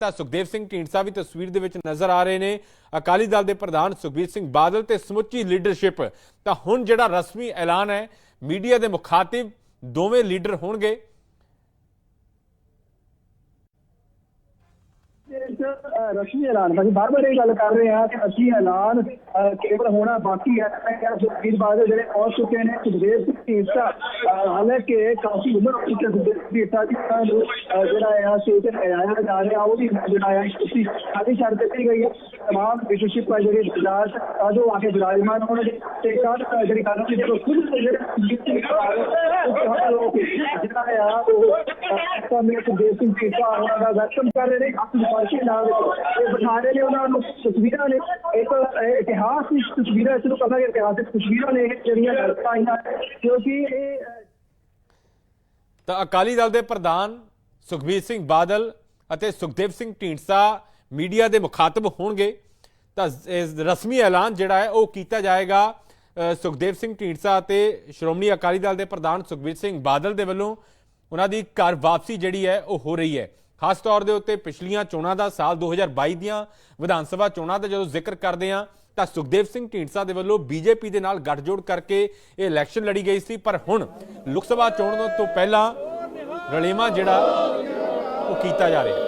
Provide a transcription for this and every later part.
ਤਾਂ ਸੁਖਦੇਵ ਸਿੰਘ ਢੀਂਡਸਾ ਵੀ ਤਸਵੀਰ ਦੇ ਵਿੱਚ ਨਜ਼ਰ ਆ ਰਹੇ ਨੇ। ਅਕਾਲੀ ਦਲ ਦੇ ਪ੍ਰਧਾਨ ਸੁਖਬੀਰ ਸਿੰਘ ਬਾਦਲ ਤੇ ਸਮੁੱਚੀ ਲੀਡਰਸ਼ਿਪ। ਤਾਂ ਹੁਣ ਜਿਹੜਾ ਰਸਮੀ ਐਲਾਨ ਹੈ, ਮੀਡੀਆ ਦੇ ਮੁਖਾਤਿਬ ਦੋਵੇਂ ਲੀਡਰ ਹੋਣਗੇ ਇਸ ਅ, ਰਸਮੀ ਐਲਾਨ ਅਸੀਂ ਬਾਰ ਬਾਰ ਇਹ ਗੱਲ ਕਰ ਰਹੇ ਹਾਂ ਕਿ ਅਸੀਂ ਐਲਾਨ ਅ, ਕੇਵਲ ਹੋਣਾ ਬਾਕੀ ਹੈ। ਮੈਂ ਕਿਹਾ ਸੁਖਬੀਰ ਬਾਦਲ ਜਿਹੜੇ ਪਹੁੰਚ ਚੁੱਕੇ ਨੇ ਸੁਖਦੇਵ ਸਿੰਘ ਢੀਂਡਸਾ ਅ, ਹਾਲਾਂਕਿ ਕਾਫੀ ਉਮਰ ਹੋ ਚੁੱਕੀ ਹੈ ਸੁਖਦੇਵ ਸਿੰਘ ਢੀਂਡਸਾ ਜੀ ਉਹਨਾਂ ਨੂੰ ਅ, ਜਿਹੜਾ ਆ ਸਟੇਜ ਤੇ ਆਇਆ ਜਾ ਰਿਹਾ ਉਹ ਵੀ ਜਿਹੜਾ ਆ ਕੁਰਸੀ ਖਾਲੀ ਛੱਡ ਦਿੱਤੀ ਗਈ ਹੈ। ਤਮਾਮ ਲੀਡਰਸ਼ਿਪ ਆ ਜਿਹੜੀ ਬਾਜ਼ਾਰ ਆਜੋ ਆ ਕੇ ਵਿਰਾਜਮਾਨ ਹੋਣਗੇ ਤੇ ਕੱਲ ਜਿਹੜੀ ਗੱਲ ਸੀ ਜਦੋਂ ਖੁਦ ਦੇ ਜਿਹੜੇ ਸੁਖਬੀਰ ਸਿੰਘ ਬਾਦਲ ਉਹ ਜਿਹੜਾ ਆ ਉਹ ਸਮੇਂ ਸੁਖਦੇਵ ਸਿੰਘ ਢੀਂਡਸਾ ਉਹਨਾਂ ਦਾ ਵੈਲਕਮ ਕਰ ਇਹ ਬਿਠਾ ਨੇ ਉਹਨਾਂ ਨੂੰ ਤਸਵੀਰਾਂ ਨੇ ਇੱਕ ਇਤਿਹਾਸ ਦੀ ਤਸਵੀਰਾਂ ਇਸ ਨੂੰ ਪਤਾ ਇਤਿਹਾਸਿਕ ਤਸਵੀਰਾਂ ਨੇ ਜਿਹੜੀਆਂ ਆਈਆਂ, ਕਿਉਂਕਿ ਇਹ ਤਾਂ ਅਕਾਲੀ ਦਲ ਦੇ ਪ੍ਰਧਾਨ ਸੁਖਬੀਰ ਸਿੰਘ ਬਾਦਲ ਅਤੇ ਸੁਖਦੇਵ ਸਿੰਘ ਢੀਂਡਸਾ ਮੀਡੀਆ ਦੇ ਮੁਖਾਤਬ ਹੋਣਗੇ। ਤਾਂ ਰਸਮੀ ਐਲਾਨ ਜਿਹੜਾ ਹੈ, ਉਹ ਕੀਤਾ ਜਾਏਗਾ ਸੁਖਦੇਵ ਸਿੰਘ ਢੀਂਡਸਾ ਅਤੇ ਸ਼੍ਰੋਮਣੀ ਅਕਾਲੀ ਦਲ ਦੇ ਪ੍ਰਧਾਨ ਸੁਖਬੀਰ ਸਿੰਘ ਬਾਦਲ ਦੇ ਵੱਲੋਂ। ਉਹਨਾਂ ਦੀ ਘਰ ਵਾਪਸੀ ਜਿਹੜੀ ਹੈ, ਉਹ ਹੋ ਰਹੀ ਹੈ। ਖਾਸ ਤੌਰ ਦੇ ਉੱਤੇ ਪਿਛਲੀਆਂ ਚੋਣਾਂ ਦਾ ਸਾਲ 2022 ਦੀਆਂ ਵਿਧਾਨ ਸਭਾ ਚੋਣਾਂ ਦਾ ਜਦੋਂ ਜ਼ਿਕਰ ਕਰਦੇ ਹਾਂ, ਤਾਂ ਸੁਖਦੇਵ ਸਿੰਘ ਢੀਂਡਸਾ ਦੇ ਵੱਲੋਂ ਬੀਜੇਪੀ ਦੇ ਨਾਲ ਗੱਠਜੋੜ ਕਰਕੇ ਇਹ ਇਲੈਕਸ਼ਨ ਲੜੀ ਗਈ ਸੀ। ਪਰ ਹੁਣ ਲੋਕ ਸਭਾ ਚੋਣ ਤੋਂ ਪਹਿਲਾਂ ਰਲੇਮਾ ਜਿਹੜਾ ਉਹ ਕੀਤਾ ਜਾ ਰਿਹਾ। ਹੈ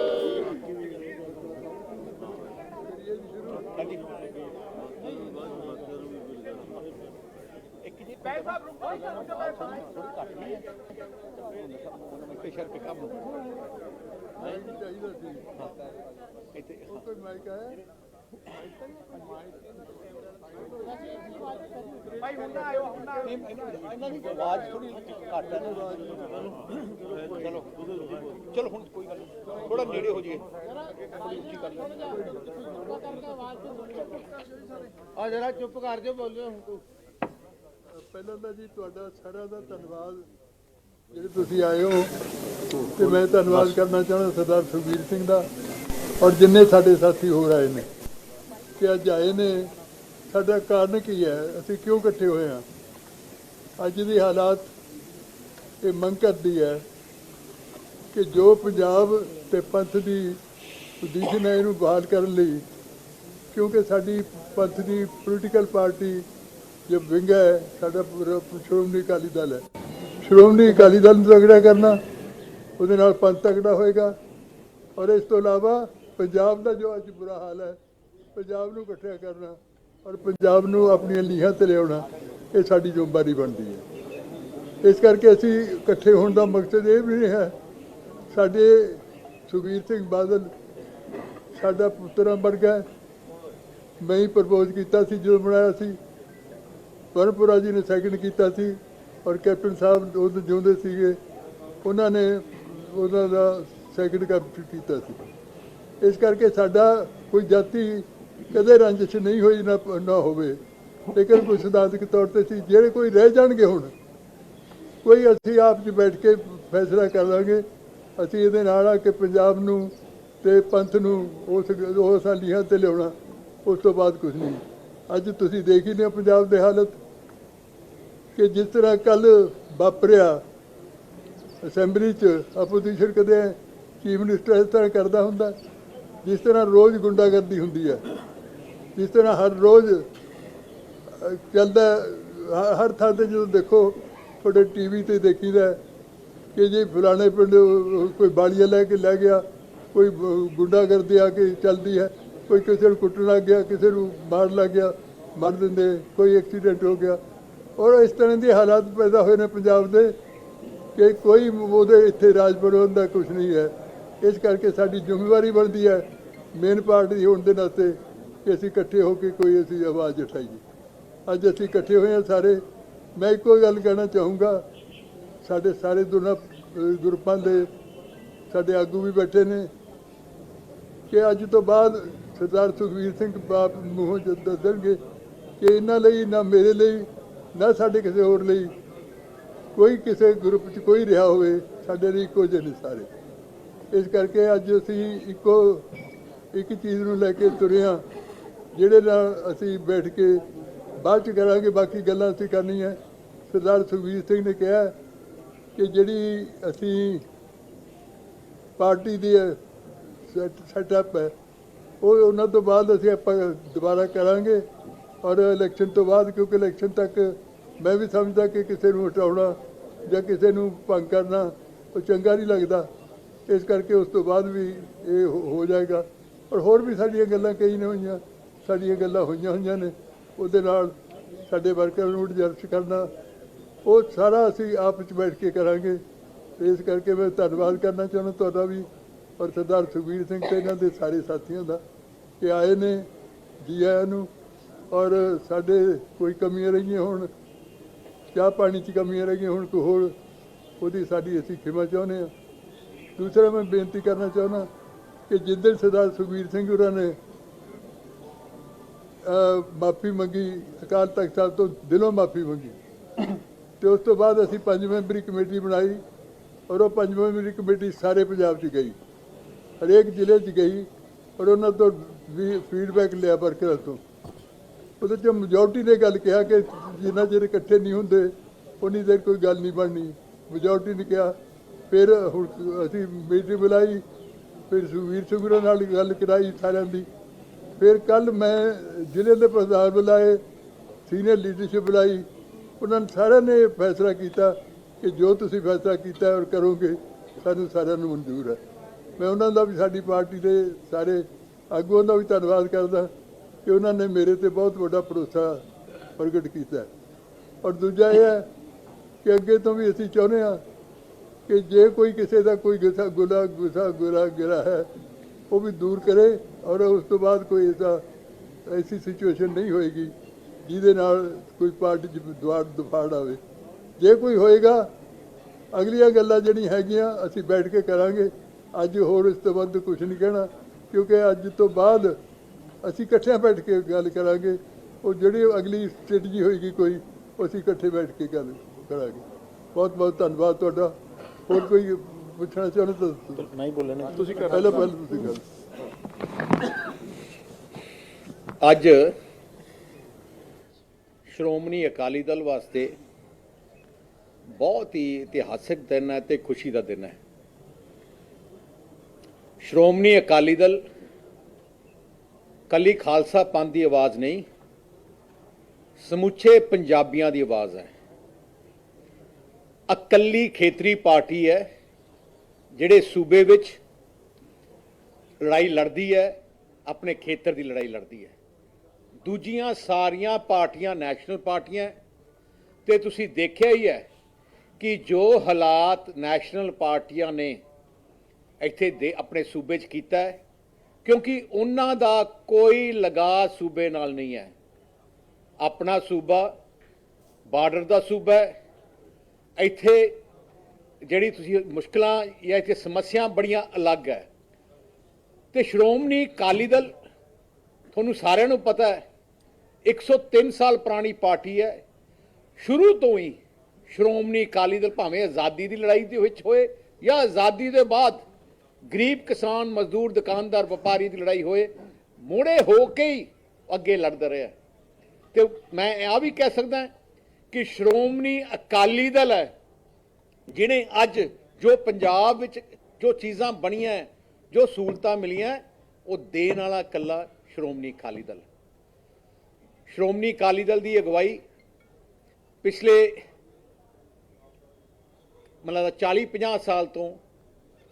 ਆਵਾਜ਼ ਥੋੜੀ ਘੱਟ ਹੈ ਚਲੋ ਚਲੋ ਹੁਣ ਕੋਈ ਗੱਲ ਨਹੀਂ ਥੋੜਾ ਨੇੜੇ ਹੋ ਜਾਈਏ ਆ ਜਰਾ ਚੁੱਪ ਕਰ ਜਾ ਬੋਲਿਓ ਹੁਣ ਤੂੰ। ਪਹਿਲਾਂ ਤਾਂ ਜੀ ਤੁਹਾਡਾ ਸਾਰਿਆਂ ਦਾ ਧੰਨਵਾਦ। ਜਿਹੜੇ ਤੁਸੀਂ ਆਏ ਹੋ, ਤੇ ਮੈਂ ਧੰਨਵਾਦ ਕਰਨਾ ਚਾਹੁੰਦਾ ਸਰਦਾਰ ਸੁਖਬੀਰ ਸਿੰਘ ਦਾ ਔਰ ਜਿੰਨੇ ਸਾਡੇ ਸਾਥੀ ਹੋਰ ਆਏ ਨੇ, ਕਿ ਅੱਜ ਆਏ ਨੇ, ਸਾਡਾ ਕਾਰਨ ਕੀ ਹੈ, ਅਸੀਂ ਕਿਉਂ ਇਕੱਠੇ ਹੋਏ ਹਾਂ? ਅੱਜ ਦੀ ਹਾਲਾਤ ਇਹ ਮੰਗ ਕਰਦੀ ਹੈ ਕਿ ਜੋ ਪੰਜਾਬ ਤੇ ਪੰਥ ਦੀ ਪੋਜੀਸ਼ਨ ਹੈ ਇਹਨੂੰ ਬਹਾਲ ਕਰਨ ਲਈ, ਕਿਉਂਕਿ ਸਾਡੀ ਪੰਥ ਦੀ ਪੋਲੀਟੀਕਲ ਪਾਰਟੀ ਜੋ ਵਿੰਗ ਹੈ, ਸਾਡਾ ਸ਼੍ਰੋਮਣੀ ਅਕਾਲੀ ਦਲ ਹੈ। ਸ਼੍ਰੋਮਣੀ ਅਕਾਲੀ ਦਲ ਨੂੰ ਤਗੜਾ ਕਰਨਾ, ਉਹਦੇ ਨਾਲ ਪੰਥ ਤਗੜਾ ਹੋਏਗਾ। ਔਰ ਇਸ ਤੋਂ ਇਲਾਵਾ ਪੰਜਾਬ ਦਾ ਜੋ ਅੱਜ ਬੁਰਾ ਹਾਲ ਹੈ, ਪੰਜਾਬ ਨੂੰ ਇਕੱਠਿਆ ਕਰਨਾ ਔਰ ਪੰਜਾਬ ਨੂੰ ਆਪਣੀਆਂ ਲੀਹਾਂ ਤੇ ਲਿਆਉਣਾ, ਇਹ ਸਾਡੀ ਜ਼ਿੰਮੇਵਾਰੀ ਬਣਦੀ ਹੈ। ਇਸ ਕਰਕੇ ਅਸੀਂ ਇਕੱਠੇ ਹੋਣ ਦਾ ਮਕਸਦ ਇਹ ਵੀ ਨਹੀਂ ਹੈ, ਸਾਡੇ ਸੁਖਬੀਰ ਸਿੰਘ ਬਾਦਲ ਸਾਡਾ ਪੁੱਤਰਾਂ ਵਰਗਾ ਹੈ। ਮੈਂ ਹੀ ਪ੍ਰਪੋਜ਼ ਕੀਤਾ ਸੀ, ਜਦੋਂ ਬਣਾਇਆ ਸੀ। ਵਰਪੁਰਾ ਜੀ ਨੇ ਸੈਕਿੰਡ ਕੀਤਾ ਸੀ। ਔਰ ਕੈਪਟਨ ਸਾਹਿਬ ਉਹ ਜਿਉਂਦੇ ਸੀਗੇ, ਉਹਨਾਂ ਨੇ ਉਹਨਾਂ ਦਾ ਸੈਕਿੰਡ ਕੈਪਟਨ ਕੀਤਾ ਸੀ। ਇਸ ਕਰਕੇ ਸਾਡਾ ਕੋਈ ਜਾਤੀ ਕਦੇ ਰੰਜਿਸ਼ ਨਹੀਂ ਹੋਈ ਨਾ ਨਾ ਹੋਵੇ। ਲੇਕਿਨ ਕੋਈ ਸਿਧਾਂਤਕ ਤੌਰ ਤੇ ਸੀ, ਜਿਹੜੇ ਕੋਈ ਰਹਿ ਜਾਣਗੇ ਹੁਣ, ਕੋਈ ਅਸੀਂ ਆਪ 'ਚ ਬੈਠ ਕੇ ਫੈਸਲਾ ਕਰ ਲਾਂਗੇ। ਅਸੀਂ ਇਹਦੇ ਨਾਲ ਆ ਕਿ ਪੰਜਾਬ ਨੂੰ ਤੇ ਪੰਥ ਨੂੰ ਉਸ ਉਹ ਲੀਹਾਂ ਤੇ ਲਿਆਉਣਾ, ਉਸ ਤੋਂ ਬਾਅਦ ਕੁਝ ਨਹੀਂ। ਅੱਜ ਤੁਸੀਂ ਦੇਖ ਹੀ ਲਿਆ ਪੰਜਾਬ ਦੇ ਹਾਲਤ। ਕਿ ਜਿਸ ਤਰ੍ਹਾਂ ਕੱਲ ਵਾਪਰਿਆ ਅਸੈਂਬਲੀ 'ਚ ਆਪੋਜੀਸ਼ਨ ਕਦੇ ਚੀਫ ਮਿਨਿਸਟਰ ਇਸ ਤਰ੍ਹਾਂ ਕਰਦਾ ਹੁੰਦਾ, ਜਿਸ ਤਰ੍ਹਾਂ ਰੋਜ਼ ਗੁੰਡਾਗਰਦੀ ਹੁੰਦੀ ਹੈ, ਜਿਸ ਤਰ੍ਹਾਂ ਹਰ ਰੋਜ਼ ਚੱਲਦਾ, ਹ- ਹਰ ਥਾਂ ਤੇ ਜਦੋਂ ਦੇਖੋ, ਤੁਹਾਡੇ ਟੀਵੀ ਤੇ ਦੇਖੀਦਾ ਕਿ ਜੇ ਫਲਾਣੇ ਪਿੰਡ ਕੋਈ ਬਾਲੀਆ ਲੈ ਕੇ ਲੈ ਗਿਆ, ਕੋਈ ਗੁੰਡਾਗਰਦੀ ਆ ਕੇ ਚੱਲਦੀ ਹੈ, ਕੋਈ ਕਿਸੇ ਨੂੰ ਕੁੱਟਣ ਲੱਗ ਗਿਆ, ਕਿਸੇ ਨੂੰ ਮਾਰਨ ਲੱਗ ਗਿਆ, ਮਾਰ ਦਿੰਦੇ, ਕੋਈ ਐਕਸੀਡੈਂਟ ਹੋ ਗਿਆ ਔਰ ਇਸ ਤਰ੍ਹਾਂ ਦੇ ਹਾਲਾਤ ਪੈਦਾ ਹੋਏ ਨੇ ਪੰਜਾਬ ਦੇ ਕਿ ਕੋਈ ਉਹਦੇ ਇੱਥੇ ਰਾਜ ਪ੍ਰਬੰਧ ਦਾ ਕੁਝ ਨਹੀਂ ਹੈ। ਇਸ ਕਰਕੇ ਸਾਡੀ ਜ਼ਿੰਮੇਵਾਰੀ ਬਣਦੀ ਹੈ ਮੇਨ ਪਾਰਟੀ ਹੋਣ ਦੇ ਨਾਤੇ ਕਿ ਅਸੀਂ ਇਕੱਠੇ ਹੋ ਕੇ ਕੋਈ ਅਸੀਂ ਆਵਾਜ਼ ਉਠਾਈਏ। ਅੱਜ ਅਸੀਂ ਇਕੱਠੇ ਹੋਏ ਹਾਂ ਸਾਰੇ। ਮੈਂ ਇੱਕੋ ਗੱਲ ਕਹਿਣਾ ਚਾਹੂੰਗਾ ਸਾਡੇ ਸਾਰੇ ਦੋਨਾਂ ਅਹ, ਦੇ ਸਾਡੇ ਆਗੂ ਵੀ ਬੈਠੇ ਨੇ ਕਿ ਅੱਜ ਤੋਂ ਬਾਅਦ ਸਰਦਾਰ ਸੁਖਬੀਰ ਸਿੰਘ ਬਾਪ ਮੂੰਹੋਂ ਜਦ ਦੱਸਣਗੇ ਕਿ ਇਹਨਾਂ ਲਈ ਨਾ ਮੇਰੇ ਲਈ ਨਾ ਸਾਡੇ ਕਿਸੇ ਹੋਰ ਲਈ। ਕੋਈ ਕਿਸੇ ਗਰੁੱਪ 'ਚ ਕੋਈ ਰਿਹਾ ਹੋਵੇ, ਸਾਡੇ ਲਈ ਇੱਕੋ ਜਿਹੇ ਨੇ ਸਾਰੇ। ਇਸ ਕਰਕੇ ਅੱਜ ਅਸੀਂ ਇੱਕੋ, ਇੱਕ ਚੀਜ਼ ਨੂੰ ਲੈ ਕੇ ਤੁਰੇ ਹਾਂ, ਜਿਹੜੇ ਨਾਲ ਅਸੀਂ ਬੈਠ ਕੇ ਬਾਅਦ ਚ ਕਰਾਂਗੇ, ਬਾਕੀ ਗੱਲਾਂ ਅਸੀਂ ਕਰਨੀਆਂ। ਸਰਦਾਰ ਸੁਖਬੀਰ ਸਿੰਘ ਨੇ ਕਿਹਾ ਕਿ ਜਿਹੜੀ ਅਸੀਂ ਪਾਰਟੀ ਦੀ ਸੈਟਅਪ ਹੈ, ਉਹ ਉਹਨਾਂ ਤੋਂ ਬਾਅਦ ਅਸੀਂ ਆਪਾਂ ਦੁਬਾਰਾ ਕਰਾਂਗੇ। ਔਰ ਇਲੈਕਸ਼ਨ ਤੋਂ ਬਾਅਦ, ਕਿਉਂਕਿ ਇਲੈਕਸ਼ਨ ਤੱਕ ਮੈਂ ਵੀ ਸਮਝਦਾ ਕਿ ਕਿਸੇ ਨੂੰ ਹਟਾਉਣਾ ਜਾਂ ਕਿਸੇ ਨੂੰ ਭੰਗ ਕਰਨਾ, ਉਹ ਚੰਗਾ ਨਹੀਂ ਲੱਗਦਾ। ਇਸ ਕਰਕੇ ਉਸ ਤੋਂ ਬਾਅਦ ਵੀ ਇਹ ਹੋ- ਜਾਏਗਾ। ਔਰ ਹੋਰ ਵੀ ਸਾਡੀਆਂ ਗੱਲਾਂ ਕਈ ਨੇ ਹੋਈਆਂ। ਸਾਡੀਆਂ ਗੱਲਾਂ ਹੋਈਆਂ ਹੋਈਆਂ ਨੇ। ਉਹਦੇ ਨਾਲ ਸਾਡੇ ਵਰਕਰ ਨੂੰ ਐਡਜਸਟ ਕਰਨਾ। ਉਹ ਸਾਰਾ ਅਸੀਂ ਆਪ ਵਿੱਚ ਬੈਠ ਕੇ ਕਰਾਂਗੇ। ਇਸ ਕਰਕੇ ਮੈਂ ਧੰਨਵਾਦ ਕਰਨਾ ਚਾਹੁੰਦਾ ਤੁਹਾਡਾ ਵੀ। ਔਰ ਸਰਦਾਰ ਸੁਖਬੀਰ ਸਿੰਘ ਤੇ ਇਹਨਾਂ ਦੇ ਸਾਰੇ ਸਾਥੀਆਂ ਦਾ ਕਿ ਆਏ ਨੇ, ਜੀ ਆਇਆਂ ਨੂੰ। ਔਰ ਸਾਡੇ ਕੋਈ ਕਮੀਆਂ ਰਹੀਆਂ ਹੋਣ, ਚਾਹ ਪਾਣੀ 'ਚ ਕਮੀਆਂ ਰਹੀਆਂ ਹੁਣ, ਕੋਈ ਹੋਰ, ਉਹਦੀ ਸਾਡੀ ਅਸੀਂ ਖਿਮਾ ਚਾਹੁੰਦੇ ਹਾਂ। ਦੂਸਰਾ ਮੈਂ ਬੇਨਤੀ ਕਰਨਾ ਚਾਹੁੰਦਾ ਕਿ ਜਿੱਦਣ ਸਰਦਾਰ ਸੁਖਬੀਰ ਸਿੰਘ ਹੋਰਾਂ ਨੇ ਮਾਫੀ ਮੰਗੀ, ਅਕਾਲ ਤਖਤ ਸਾਹਿਬ ਤੋਂ ਦਿਲੋਂ ਮਾਫੀ ਮੰਗੀ, ਤੇ ਉਸ ਤੋਂ ਬਾਅਦ ਅਸੀਂ ਪੰਜ ਮੈਂਬਰੀ ਕਮੇਟੀ ਬਣਾਈ ਔਰ ਉਹ ਪੰਜ ਮੈਂਬਰੀ ਕਮੇਟੀ ਸਾਰੇ ਪੰਜਾਬ 'ਚ ਗਈ, ਹਰੇਕ ਜ਼ਿਲ੍ਹੇ 'ਚ ਗਈ ਔਰ ਉਹਨਾਂ ਤੋਂ ਵੀ ਫੀਡਬੈਕ ਲਿਆ ਵਰਕਰਾਂ ਤੋਂ। ਉਹਦੇ 'ਚ ਮੈਜੋਰਟੀ ਨੇ ਗੱਲ ਕਿਹਾ ਕਿ ਜਿੰਨਾ ਚਿਰ ਇਕੱਠੇ ਨਹੀਂ ਹੁੰਦੇ, ਉਨੀ ਦੇਰ ਕੋਈ ਗੱਲ ਨਹੀਂ ਬਣਨੀ। ਮੈਜੋਰਟੀ ਨੇ ਕਿਹਾ, ਫਿਰ ਹੁਣ ਅਸੀਂ ਮੀਟਿੰਗ ਬੁਲਾਈ, ਫਿਰ ਸੁਖਬੀਰ ਸਿੰਘ ਨਾਲ ਗੱਲ ਕਰਾਈ ਸਾਰਿਆਂ ਦੀ। ਫਿਰ ਕੱਲ ਮੈਂ ਜ਼ਿਲ੍ਹੇ ਦੇ ਪ੍ਰਧਾਨ ਬੁਲਾਏ ਸੀਨੀਅਰ ਲੀਡਰਸ਼ਿਪ ਬੁਲਾਈ, ਉਹਨਾਂ ਸਾਰਿਆਂ ਨੇ ਫੈਸਲਾ ਕੀਤਾ ਕਿ ਜੋ ਤੁਸੀਂ ਫੈਸਲਾ ਕੀਤਾ ਔਰ ਕਰੋਗੇ, ਸਾਨੂੰ ਸਾਰਿਆਂ ਨੂੰ ਮਨਜ਼ੂਰ ਹੈ। ਮੈਂ ਉਹਨਾਂ ਦਾ ਵੀ ਸਾਡੀ ਪਾਰਟੀ ਦੇ ਸਾਰੇ ਆਗੂਆਂ ਦਾ ਵੀ ਧੰਨਵਾਦ ਕਰਦਾ। ਕਿ ਉਹਨਾਂ ਨੇ ਮੇਰੇ ਤੇ ਬਹੁਤ ਵੱਡਾ ਭਰੋਸਾ ਪ੍ਰਗਟ ਕੀਤਾ ਔਰ ਦੂਜਾ ਇਹ ਹੈ ਕਿ ਅੱਗੇ ਤੋਂ ਵੀ ਅਸੀਂ ਚਾਹੁੰਦੇ ਹਾਂ ਕਿ ਜੇ ਕੋਈ ਕਿਸੇ ਦਾ ਕੋਈ ਗੁੱਸਾ ਗੁਲਾ ਗੁੱਸਾ ਗੁਰਾ ਗਿਰਾ ਹੈ, ਉਹ ਵੀ ਦੂਰ ਕਰੇ ਔਰ ਉਸ ਤੋਂ ਬਾਅਦ ਕੋਈ ਐਸਾ ਐਸੀ ਸਿਚੁਏਸ਼ਨ ਨਹੀਂ ਹੋਏਗੀ ਜਿਹਦੇ ਨਾਲ ਕੋਈ ਪਾਰਟੀ 'ਚ ਦੁਆਰ ਦੁਫਾੜ ਆਵੇ। ਜੇ ਕੋਈ ਹੋਏਗਾ, ਅਗਲੀਆਂ ਗੱਲਾਂ ਜਿਹੜੀਆਂ ਹੈਗੀਆਂ ਅਸੀਂ ਬੈਠ ਕੇ ਕਰਾਂਗੇ। ਅੱਜ ਹੋਰ ਇਸ ਤੋਂ ਵੱਧ ਕੁਝ ਨਹੀਂ ਕਹਿਣਾ, ਕਿਉਂਕਿ ਅੱਜ ਤੋਂ ਬਾਅਦ ਅਸੀਂ ਇਕੱਠਿਆਂ ਬੈਠ ਕੇ ਗੱਲ ਕਰਾਂਗੇ ਉਹ ਜਿਹੜੀ ਅਗਲੀ ਸਟ੍ਰੈਟਜੀ ਹੋਏਗੀ ਕੋਈ ਅਸੀਂ ਇਕੱਠੇ ਬੈਠ ਕੇ ਗੱਲ ਕਰਾਂਗੇ। ਬਹੁਤ ਬਹੁਤ ਧੰਨਵਾਦ ਤੁਹਾਡਾ। ਹੋਰ ਕੋਈ ਪੁੱਛਣਾ ਚਾਹੁੰਦੇ ਤਾਂ। ਨਹੀਂ ਬੋਲੇ ਨਾ ਤੁਸੀਂ ਪਹਿਲਾਂ ਪਹਿਲਾਂ ਤੁਸੀਂ ਗੱਲ ਅੱਜ ਸ਼੍ਰੋਮਣੀ ਅਕਾਲੀ ਦਲ ਵਾਸਤੇ ਬਹੁਤ ਹੀ ਇਤਿਹਾਸਿਕ ਦਿਨ ਹੈ ਤੇ ਖੁਸ਼ੀ ਦਾ ਦਿਨ ਹੈ। ਸ਼੍ਰੋਮਣੀ ਅਕਾਲੀ ਦਲ ਕੱਲੀ ਖਾਲਸਾ ਪੰਥ ਦੀ ਆਵਾਜ਼ ਨਹੀਂ, ਸਮੁੱਚੇ ਪੰਜਾਬੀਆਂ ਦੀ ਆਵਾਜ਼ ਹੈ। ਇਕੱਲੀ ਖੇਤਰੀ ਪਾਰਟੀ ਹੈ, ਜਿਹੜੇ ਸੂਬੇ ਵਿੱਚ ਲੜਾਈ ਲੜਦੀ ਹੈ, ਆਪਣੇ ਖੇਤਰ ਦੀ ਲੜਾਈ ਲੜਦੀ ਹੈ। ਦੂਜੀਆਂ ਸਾਰੀਆਂ ਪਾਰਟੀਆਂ ਨੈਸ਼ਨਲ ਪਾਰਟੀਆਂ ਹੈ, ਤੇ ਤੁਸੀਂ ਦੇਖਿਆ ਹੀ ਹੈ ਕਿ ਜੋ ਹਾਲਾਤ ਨੈਸ਼ਨਲ ਪਾਰਟੀਆਂ ਨੇ ਇੱਥੇ ਦੇ ਆਪਣੇ ਸੂਬੇ 'ਚ ਕੀਤਾ ਹੈ ਕਿਉਂਕਿ ਉਹਨਾਂ ਦਾ ਕੋਈ ਲਗਾ ਸੂਬੇ ਨਾਲ ਨਹੀਂ ਹੈ। ਆਪਣਾ ਸੂਬਾ, ਬਾਰਡਰ ਦਾ ਸੂਬਾ ਹੈ। ਇੱਥੇ ਜਿਹੜੀ ਤੁਸੀਂ ਮੁਸ਼ਕਲਾਂ ਜਾਂ ਇੱਥੇ ਸਮੱਸਿਆ ਬੜੀਆਂ ਅਲੱਗ ਹੈ। ਤੇ ਸ਼੍ਰੋਮਣੀ ਅਕਾਲੀ ਦਲ, ਤੁਹਾਨੂੰ ਸਾਰਿਆਂ ਨੂੰ ਪਤਾ ਹੈ 103 ਸਾਲ ਪੁਰਾਣੀ ਪਾਰਟੀ ਹੈ। ਸ਼ੁਰੂ ਤੋਂ ਹੀ ਸ਼੍ਰੋਮਣੀ ਅਕਾਲੀ ਦਲ ਭਾਵੇਂ ਆਜ਼ਾਦੀ ਦੀ ਲੜਾਈ ਦੇ ਵਿੱਚ ਹੋਏ ਜਾਂ ਆਜ਼ਾਦੀ ਦੇ ਬਾਅਦ ਗਰੀਬ ਕਿਸਾਨ, ਮਜ਼ਦੂਰ, ਦੁਕਾਨਦਾਰ, ਵਪਾਰੀ ਦੀ ਲੜਾਈ ਹੋਏ, ਮੋੜੇ ਹੋ ਕੇ ਹੀ ਅੱਗੇ ਲੜਦਾ ਰਿਹਾ। ਤੇ ਮੈਂ ਇਹ ਵੀ ਕਹਿ ਸਕਦਾ ਕਿ ਸ਼੍ਰੋਮਣੀ ਅਕਾਲੀ ਦਲ ਹੈ, ਜਿਹਨੇ ਅੱਜ ਜੋ ਪੰਜਾਬ ਵਿੱਚ ਜੋ ਚੀਜ਼ਾਂ ਬਣੀਆਂ, ਜੋ ਸਹੂਲਤਾਂ ਮਿਲੀਆਂ, ਉਹ ਦੇਣ ਵਾਲਾ ਇਕੱਲਾ ਸ਼੍ਰੋਮਣੀ ਅਕਾਲੀ ਦਲ ਸ਼੍ਰੋਮਣੀ ਅਕਾਲੀ ਦਲ ਦੀ ਅਗਵਾਈ ਪਿਛਲੇ, ਮਤਲਬ 40 50 ਸਾਲ ਤੋਂ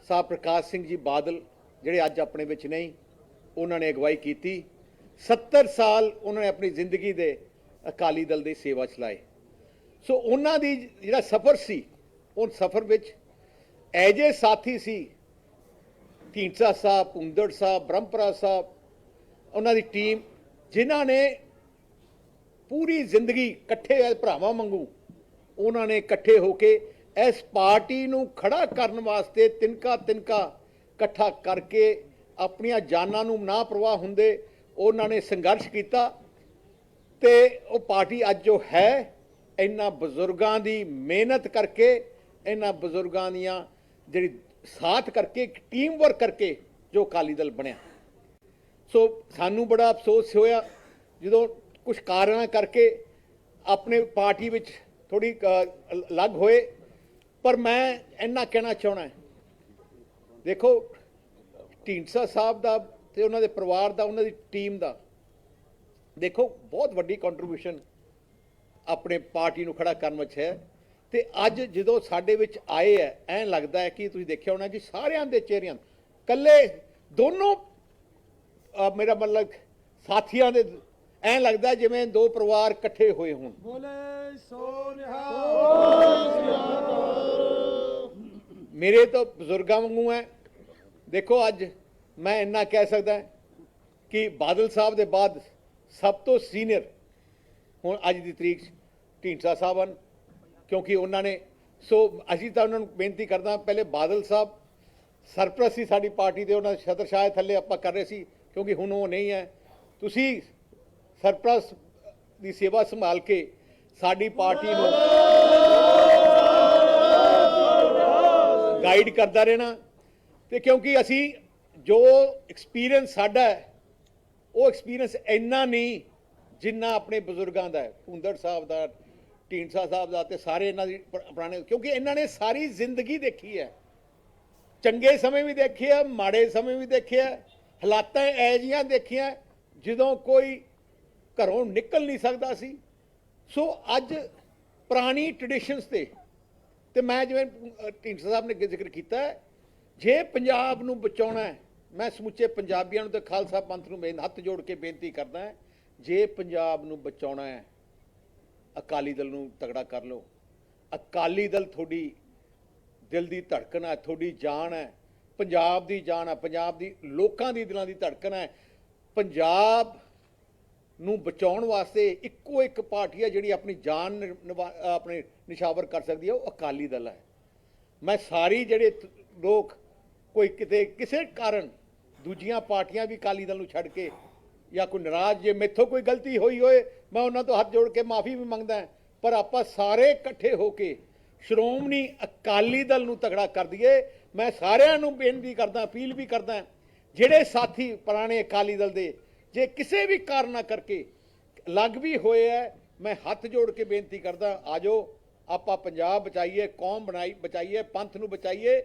ਸਾਹ ਪ੍ਰਕਾਸ਼ ਸਿੰਘ ਜੀ ਬਾਦਲ ਜਿਹੜੇ ਅੱਜ ਆਪਣੇ ਵਿੱਚ ਨਹੀਂ, ਉਹਨਾਂ ਨੇ ਅਗਵਾਈ ਕੀਤੀ। 70 ਸਾਲ ਉਹਨਾਂ ਨੇ ਆਪਣੀ ਜ਼ਿੰਦਗੀ ਦੇ ਅਕਾਲੀ ਦਲ ਦੀ ਸੇਵਾ ਚਲਾਈ। ਸੋ ਉਹਨਾਂ ਦੀ ਜਿਹੜਾ ਸਫ਼ਰ ਸੀ, ਉਹ ਸਫ਼ਰ ਵਿੱਚ ਐਜੇ ਸਾਥੀ ਸੀ, ਢੀਂਡਸਾ ਸਾਹਿਬ, ਪੁੰਦੜ ਸਾਹਿਬ, ਬ੍ਰਹਮਪੁਰਾ ਸਾਹਿਬ, ਉਹਨਾਂ ਦੀ ਟੀਮ ਜਿਨ੍ਹਾਂ ਨੇ ਪੂਰੀ ਜ਼ਿੰਦਗੀ ਇਕੱਠੇ ਆ ਭਰਾਵਾਂ ਵਾਂਗੂ, ਉਹਨਾਂ ਨੇ ਇਕੱਠੇ ਹੋ ਕੇ ਇਸ ਪਾਰਟੀ ਨੂੰ ਖੜਾ ਕਰਨ ਵਾਸਤੇ ਤਿਨਕਾ ਤਿਨਕਾ ਇਕੱਠਾ ਕਰਕੇ ਆਪਣੀਆਂ ਜਾਨਾਂ ਨੂੰ ਨਾ ਪ੍ਰਵਾਹ ਹੁੰਦੇ ਉਹਨਾਂ ਨੇ ਸੰਘਰਸ਼ ਕੀਤਾ ਤੇ ਉਹ ਪਾਰਟੀ ਅੱਜ ਜੋ ਹੈ, ਇਹਨਾਂ ਬਜ਼ੁਰਗਾਂ ਦੀ ਮਿਹਨਤ ਕਰਕੇ, ਇਹਨਾਂ ਬਜ਼ੁਰਗਾਂ ਦੀਆਂ ਜਿਹੜੀ ਸਾਥ ਕਰਕੇ ਟੀਮ ਵਰਕ ਕਰਕੇ ਜੋ ਅਕਾਲੀ ਦਲ ਬਣਿਆ। ਸੋ ਸਾਨੂੰ ਬੜਾ ਅਫਸੋਸ ਹੋਇਆ ਜਦੋਂ ਕੁਝ ਕਾਰਨਾਂ ਕਰਕੇ ਆਪਣੇ ਪਾਰਟੀ ਵਿੱਚ ਥੋੜੀ ਅਲੱਗ ਹੋਏ। ਪਰ ਮੈਂ ਇੰਨਾ ਕਹਿਣਾ ਚਾਹਣਾ ਦੇਖੋ, ਢੀਂਡਸਾ ਸਾਹਿਬ ਦਾ ਤੇ ਉਹਨਾਂ ਦੇ ਪਰਿਵਾਰ ਦਾ, ਉਹਨਾਂ ਦੀ ਟੀਮ ਦਾ, ਦੇਖੋ, ਬਹੁਤ ਵੱਡੀ ਕੰਟਰੀਬਿਊਸ਼ਨ ਆਪਣੇ ਪਾਰਟੀ ਨੂੰ ਖੜਾ ਕਰਨ ਵਿੱਚ ਹੈ। ਤੇ ਅੱਜ ਜਦੋਂ ਸਾਡੇ ਵਿੱਚ ਆਏ ਹੈ, ਐਂ ਲੱਗਦਾ ਹੈ ਕਿ ਤੁਸੀਂ ਦੇਖਿਆ ਹੋਣਾ ਜੀ, ਸਾਰਿਆਂ ਦੇ ਚਿਹਰਿਆਂ ਕੱਲੇ ਦੋਨੋਂ ਮੇਰਾ ਮਤਲਬ ਸਾਥੀਆਂ ਦੇ, ਐਂ ਲੱਗਦਾ ਜਿਵੇਂ ਦੋ ਪਰਿਵਾਰ ਇਕੱਠੇ ਹੋਏ ਹੋਣ। ਮੇਰੇ ਤਾਂ ਬਜ਼ੁਰਗਾਂ ਵਾਂਗੂ ਹੈ ਦੇਖੋ ਅੱਜ ਮੈਂ ਇੰਨਾ ਕਹਿ ਸਕਦਾ ਕਿ ਬਾਦਲ ਸਾਹਿਬ ਦੇ ਬਾਅਦ ਸਭ ਤੋਂ ਸੀਨੀਅਰ ਹੁਣ ਅੱਜ ਦੀ ਤਰੀਕ 'ਚ ਢੀਂਡਸਾ ਸਾਹਿਬ ਹਨ, ਕਿਉਂਕਿ ਉਹਨਾਂ ਨੇ, ਸੋ ਅਸੀਂ ਤਾਂ ਉਹਨਾਂ ਨੂੰ ਬੇਨਤੀ ਕਰਦਾ ਪਹਿਲੇ ਬਾਦਲ ਸਾਹਿਬ ਸਰਪ੍ਰਸਤ ਸੀ ਸਾਡੀ ਪਾਰਟੀ ਦੇ, ਉਹਨਾਂ ਦੇ ਛਤਰ ਛਾਇਆ ਥੱਲੇ ਆਪਾਂ ਕਰ ਰਹੇ ਸੀ, ਕਿਉਂਕਿ ਹੁਣ ਉਹ ਨਹੀਂ ਹੈ ਤੁਸੀਂ ਸਰਪ੍ਰਸਤ ਦੀ ਸੇਵਾ ਸੰਭਾਲ ਕੇ ਸਾਡੀ ਪਾਰਟੀ ਨੂੰ ਗਾਈਡ ਕਰਦਾ ਰਹਿਣਾ ਤੇ ਕਿਉਂਕਿ ਅਸੀਂ ਜੋ ਐਕਸਪੀਰੀਅੰਸ ਸਾਡਾ ਹੈ, ਉਹ ਐਕਸਪੀਰੀਅੰਸ ਇੰਨਾ ਨਹੀਂ ਜਿੰਨਾ ਆਪਣੇ ਬਜ਼ੁਰਗਾਂ ਦਾ ਹੈ। ਹੁੰਦੜ ਸਾਹਿਬ ਦਾ, ਢੀਂਡਸਾ ਸਾਹਿਬ ਦਾ ਤੇ ਸਾਰੇ ਇਹਨਾਂ ਦੀ ਪੁਰਾਣੇ, ਕਿਉਂਕਿ ਇਹਨਾਂ ਨੇ ਸਾਰੀ ਜ਼ਿੰਦਗੀ ਦੇਖੀ ਹੈ। ਚੰਗੇ ਸਮੇਂ ਵੀ ਦੇਖੇ ਆ, ਮਾੜੇ ਸਮੇਂ ਵੀ ਦੇਖੇ ਆ, ਹਾਲਾਤਾਂ ਐ ਜੀਆਂ ਦੇਖੀਆਂ, ਜਦੋਂ ਕੋਈ ਘਰੋਂ ਨਿਕਲ ਨਹੀਂ ਸਕਦਾ ਸੀ। ਸੋ ਅੱਜ ਪੁਰਾਣੀ ਟ੍ਰੈਡੀਸ਼ਨਸ ਤੇ ਤੇ ਮੈਂ ਜਿਵੇਂ ਢੀਂਡਸਾ ਸਾਹਿਬ ਨੇ ਜ਼ਿਕਰ ਕੀਤਾ ਜੇ ਪੰਜਾਬ ਨੂੰ ਬਚਾਉਣਾ ਹੈ, ਮੈਂ ਸਮੁੱਚੇ ਪੰਜਾਬੀਆਂ ਨੂੰ ਤੇ ਖਾਲਸਾ ਪੰਥ ਨੂੰ ਬੇਨ ਹੱਥ ਜੋੜ ਕੇ ਬੇਨਤੀ ਕਰਦਾ ਹਾਂ, ਜੇ ਪੰਜਾਬ ਨੂੰ ਬਚਾਉਣਾ ਹੈ, ਅਕਾਲੀ ਦਲ ਨੂੰ ਤਗੜਾ ਕਰ ਲਓ। ਅਕਾਲੀ ਦਲ ਤੁਹਾਡੀ ਦਿਲ ਦੀ ਧੜਕਣ ਹੈ, ਤੁਹਾਡੀ ਜਾਨ ਹੈ, ਪੰਜਾਬ ਦੀ ਜਾਨ ਹੈ, ਪੰਜਾਬ ਦੀ, ਲੋਕਾਂ ਦੀ ਦਿਲਾਂ ਦੀ ਧੜਕਣ ਹੈ। ਪੰਜਾਬ ਨੂੰ ਬਚਾਉਣ ਵਾਸਤੇ ਇੱਕੋ ਇੱਕ ਪਾਰਟੀ ਹੈ ਜਿਹੜੀ ਆਪਣੀ ਜਾਨ ਆਪਣੇ ਨਿਸ਼ਾਵਰ ਕਰ ਸਕਦੀ ਹੈ, ਉਹ ਅਕਾਲੀ ਦਲ ਹੈ। ਮੈਂ ਸਾਰੀ ਜਿਹੜੇ ਲੋਕ ਕੋਈ ਕਿਤੇ, ਕਿਸੇ ਕਾਰਨ ਦੂਜੀਆਂ ਪਾਰਟੀਆਂ ਵੀ ਅਕਾਲੀ ਦਲ ਨੂੰ ਛੱਡ ਕੇ ਜਾਂ ਕੋਈ ਨਾਰਾਜ਼, ਜੇ ਮੈਥੋਂ ਕੋਈ ਗਲਤੀ ਹੋਈ ਹੋਏ, ਮੈਂ ਉਹਨਾਂ ਤੋਂ ਹੱਥ ਜੋੜ ਕੇ ਮਾਫੀ ਵੀ ਮੰਗਦਾ ਪਰ ਆਪਾਂ ਸਾਰੇ ਇਕੱਠੇ ਹੋ ਕੇ ਸ਼੍ਰੋਮਣੀ ਅਕਾਲੀ ਦਲ ਨੂੰ ਤਗੜਾ ਕਰ ਦਈਏ। ਮੈਂ ਸਾਰਿਆਂ ਨੂੰ ਬੇਨਤੀ ਕਰਦਾ, ਅਪੀਲ ਵੀ ਕਰਦਾ ਜਿਹੜੇ ਸਾਥੀ ਪੁਰਾਣੇ ਅਕਾਲੀ ਦਲ ਦੇ, ਜੇ ਕਿਸੇ ਵੀ ਕਾਰਨਾ ਕਰਕੇ ਲੱਗ ਵੀ ਹੋਏ ਹੈ, ਮੈਂ ਹੱਥ ਜੋੜ ਕੇ ਬੇਨਤੀ ਕਰਦਾ ਆਜੋ ਆਪਾਂ ਪੰਜਾਬ ਬਚਾਈਏ, ਕੌਮ ਬਣਾਈ, ਬਚਾਈਏ, ਪੰਥ ਨੂੰ ਬਚਾਈਏ,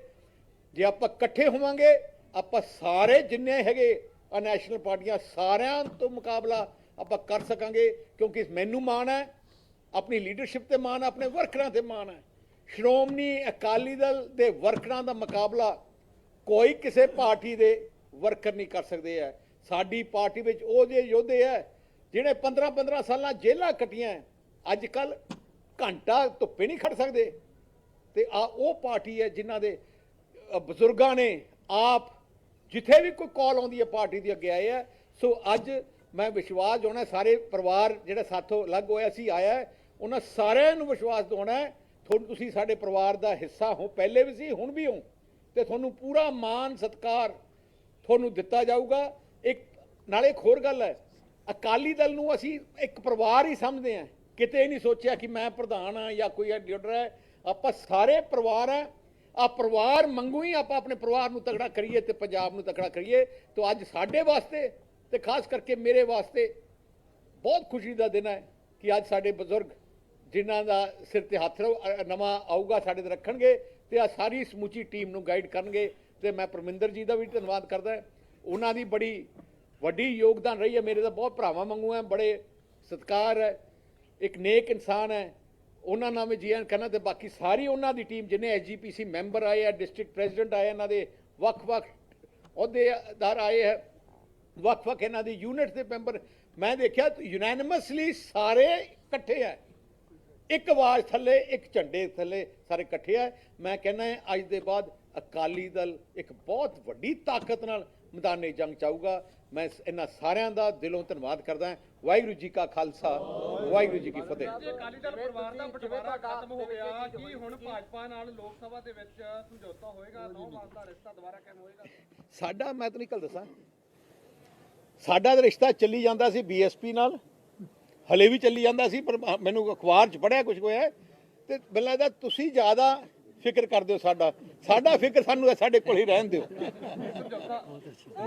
ਜੇ ਆਪਾਂ ਇਕੱਠੇ ਹੋਵਾਂਗੇ, ਆਪਾਂ ਸਾਰੇ ਜਿੰਨੇ ਹੈਗੇ ਆ ਨੈਸ਼ਨਲ ਪਾਰਟੀਆਂ ਸਾਰਿਆਂ ਤੋਂ ਮੁਕਾਬਲਾ ਆਪਾਂ ਕਰ ਸਕਾਂਗੇ, ਕਿਉਂਕਿ ਮੈਨੂੰ ਮਾਣ ਹੈ, ਆਪਣੀ ਲੀਡਰਸ਼ਿਪ ਤੇ ਮਾਣ ਹੈ, ਆਪਣੇ ਵਰਕਰਾਂ ਤੇ ਮਾਣ ਹੈ। ਸ਼੍ਰੋਮਣੀ ਅਕਾਲੀ ਦਲ ਦੇ ਵਰਕਰਾਂ ਦਾ ਮੁਕਾਬਲਾ ਕੋਈ ਕਿਸੇ ਪਾਰਟੀ ਦੇ ਵਰਕਰ ਨਹੀਂ ਕਰ ਸਕਦੇ ਹੈ। ਸਾਡੀ ਪਾਰਟੀ ਵਿੱਚ ਉਹ ਜਿਹੇ ਯੋਧੇ ਹੈ ਜਿਹੜੇ 15 15 ਸਾਲਾਂ ਜੇਲ੍ਹਾਂ ਕੱਟੀਆਂ ਅੱਜ ਕੱਲ ਘੰਟਾ ਧੁੱਪੇ ਨਹੀਂ ਖੜ ਸਕਦੇ। ਤੇ ਆ ਉਹ ਪਾਰਟੀ ਹੈ ਜਿਨ੍ਹਾਂ ਦੇ ਬਜ਼ੁਰਗਾਂ ਨੇ ਆਪ ਜਿੱਥੇ ਵੀ ਕੋਈ ਕਾਲ ਆਉਂਦੀ ਹੈ ਪਾਰਟੀ ਦੀ ਅੱਗੇ ਆਏ ਹੈ ਸੋ ਅੱਜ ਮੈਂ ਵਿਸ਼ਵਾਸ ਦਿਵਾਉਣਾ ਸਾਰੇ ਪਰਿਵਾਰ ਜਿਹੜਾ ਸਾਥੋਂ ਅਲੱਗ ਹੋਇਆ ਸੀ ਆਇਆ ਉਹਨਾਂ ਸਾਰਿਆਂ ਨੂੰ ਵਿਸ਼ਵਾਸ ਦਿਵਾਉਣਾ ਤੁਹਾਨੂੰ ਤੁਸੀਂ ਸਾਡੇ ਪਰਿਵਾਰ ਦਾ ਹਿੱਸਾ ਹੋ, ਪਹਿਲੇ ਵੀ ਸੀ, ਹੁਣ ਵੀ ਹੋ। ਤੇ ਤੁਹਾਨੂੰ ਪੂਰਾ ਮਾਣ, ਸਤਿਕਾਰ ਤੁਹਾਨੂੰ ਦਿੱਤਾ ਜਾਊਗਾ। ਇੱਕ, ਨਾਲੇ ਇੱਕ ਹੋਰ ਗੱਲ ਹੈ, ਅਕਾਲੀ ਦਲ ਨੂੰ ਅਸੀਂ ਇੱਕ ਪਰਿਵਾਰ ਹੀ ਸਮਝਦੇ ਹਾਂ। ਕਿਤੇ ਨਹੀਂ ਸੋਚਿਆ ਕਿ ਮੈਂ ਪ੍ਰਧਾਨ ਹਾਂ ਜਾਂ ਕੋਈ ਲੀਡਰ ਹੈ। ਆਪਾਂ ਸਾਰੇ ਪਰਿਵਾਰ ਹੈ। ਆ ਪਰਿਵਾਰ ਮੰਗੂ ਹੀ ਆਪਾਂ ਆਪਣੇ ਪਰਿਵਾਰ ਨੂੰ ਤਗੜਾ ਕਰੀਏ ਤੇ ਪੰਜਾਬ ਨੂੰ ਤਗੜਾ ਕਰੀਏ। ਤਾਂ ਅੱਜ ਸਾਡੇ ਵਾਸਤੇ ਤੇ ਖਾਸ ਕਰਕੇ ਮੇਰੇ ਵਾਸਤੇ ਬਹੁਤ ਖੁਸ਼ੀ ਦਾ ਦਿਨ ਹੈ ਕਿ ਅੱਜ ਸਾਡੇ ਬਜ਼ੁਰਗ ਜਿਨ੍ਹਾਂ ਦਾ ਸਿਰ ਤੇ ਹੱਥ ਰ- ਨਵਾਂ ਆਊਗਾ, ਸਾਡੇ ਤੇ ਰੱਖਣਗੇ ਤੇ ਆ ਸਾਰੀ ਸਮੁੱਚੀ ਟੀਮ ਨੂੰ ਗਾਈਡ ਕਰਨਗੇ। ਤੇ ਮੈਂ ਪਰਮਿੰਦਰ ਜੀ ਦਾ ਵੀ ਧੰਨਵਾਦ ਕਰਦਾ ਉਹਨਾਂ ਦੀ ਬੜੀ ਵੱਡੀ ਯੋਗਦਾਨ ਰਹੀ ਹੈ। ਮੇਰੇ ਦਾ ਬਹੁਤ ਭਰਾਵਾਂ ਵਾਂਗੂ ਹੈ, ਬੜੇ ਸਤਿਕਾਰ ਹੈ। ਇੱਕ ਨੇਕ ਇਨਸਾਨ ਹੈ, ਉਹਨਾਂ ਨਾਲ ਵੀ ਜੀਐਨ ਕਰਨਾ ਤੇ ਬਾਕੀ ਸਾਰੀ ਉਹਨਾਂ ਦੀ ਟੀਮ ਜਿਨੇ ਐਸਜੀਪੀਸੀ ਮੈਂਬਰ ਆਏ ਆ ਡਿਸਟ੍ਰਿਕਟ ਪ੍ਰੈਜ਼ੀਡੈਂਟ ਆਏ ਇਹਨਾਂ ਦੇ ਵੱਖ-ਵੱਖ ਅਹੁਦੇਦਾਰ ਆਏ ਹੈ ਵੱਖ-ਵੱਖ ਇਹਨਾਂ ਦੀ ਯੂਨਿਟ ਦੇ ਮੈਂਬਰ ਮੈਂ ਦੇਖਿਆ ਯੂਨੈਨਿਮਸਲੀ ਸਾਰੇ ਇਕੱਠੇ ਹੈ ਇੱਕ ਆਵਾਜ਼ ਥੱਲੇ, ਇੱਕ ਝੰਡੇ ਥੱਲੇ ਸਾਰੇ ਇਕੱਠੇ ਆ। ਮੈਂ ਕਹਿੰਦਾ ਅੱਜ ਦੇ ਬਾਅਦ ਅਕਾਲੀ ਦਲ ਇੱਕ ਬਹੁਤ ਵੱਡੀ ਤਾਕਤ ਨਾਲ ਮੈਦਾਨੇ ਜੰਗ ਚਾਹੂਗਾ ਮੈਂ ਇਹਨਾਂ ਸਾਰਿਆਂ ਦਾ ਦਿਲੋਂ ਧੰਨਵਾਦ ਕਰਦਾ ਹਾਂ। ਵਾਹਿਗੁਰੂ ਜੀ ਕਾ ਖਾਲਸਾ ਵਾਹਿਗੁਰੂ ਜੀ ਕੀ ਫਤਿਹ। ਜੇ ਅਕਾਲੀ ਦਲ ਪਰਿਵਾਰ ਦਾ ਬਟਵਾਰਾ ਖਤਮ ਹੋ ਗਿਆ। ਕੀ ਹੁਣ ਭਾਜਪਾ ਨਾਲ ਲੋਕ ਸਭਾ ਦੇ ਵਿੱਚ ਸਮਝੌਤਾ ਹੋਏਗਾ? ਨੌ ਮਾਸ ਦਾ ਰਿਸ਼ਤਾ ਦੁਬਾਰਾ ਕਾਇਮ ਹੋਏਗਾ? ਸਾਡਾ ਮੈਂ ਤਾਂ ਨਹੀਂ ਕੱਲ ਦੱਸਾਂ। ਸਾਡਾ ਰਿਸ਼ਤਾ ਚੱਲੀ ਜਾਂਦਾ ਸੀ ਬੀਐਸਪੀ ਨਾਲ। ਹਲੇ ਵੀ ਚੱਲੀ ਜਾਂਦਾ ਸੀ ਪਰ ਮੈਨੂੰ ਅਖਬਾਰ 'ਚ ਪੜਿਆ ਕੁਝ ਹੋਇਆ। ਤੇ ਮੈਨੂੰ ਲੱਗਦਾ ਤੁਸੀਂ ਜ਼ਿਆਦਾ ਫਿਕਰ ਕਰਦੇ ਹੋ ਸਾਡਾ। ਸਾਡਾ ਫਿਕਰ ਸਾਨੂੰ ਸਾਡੇ ਕੋਲ ਹੀ ਰਹਿਣ ਦਿਓ।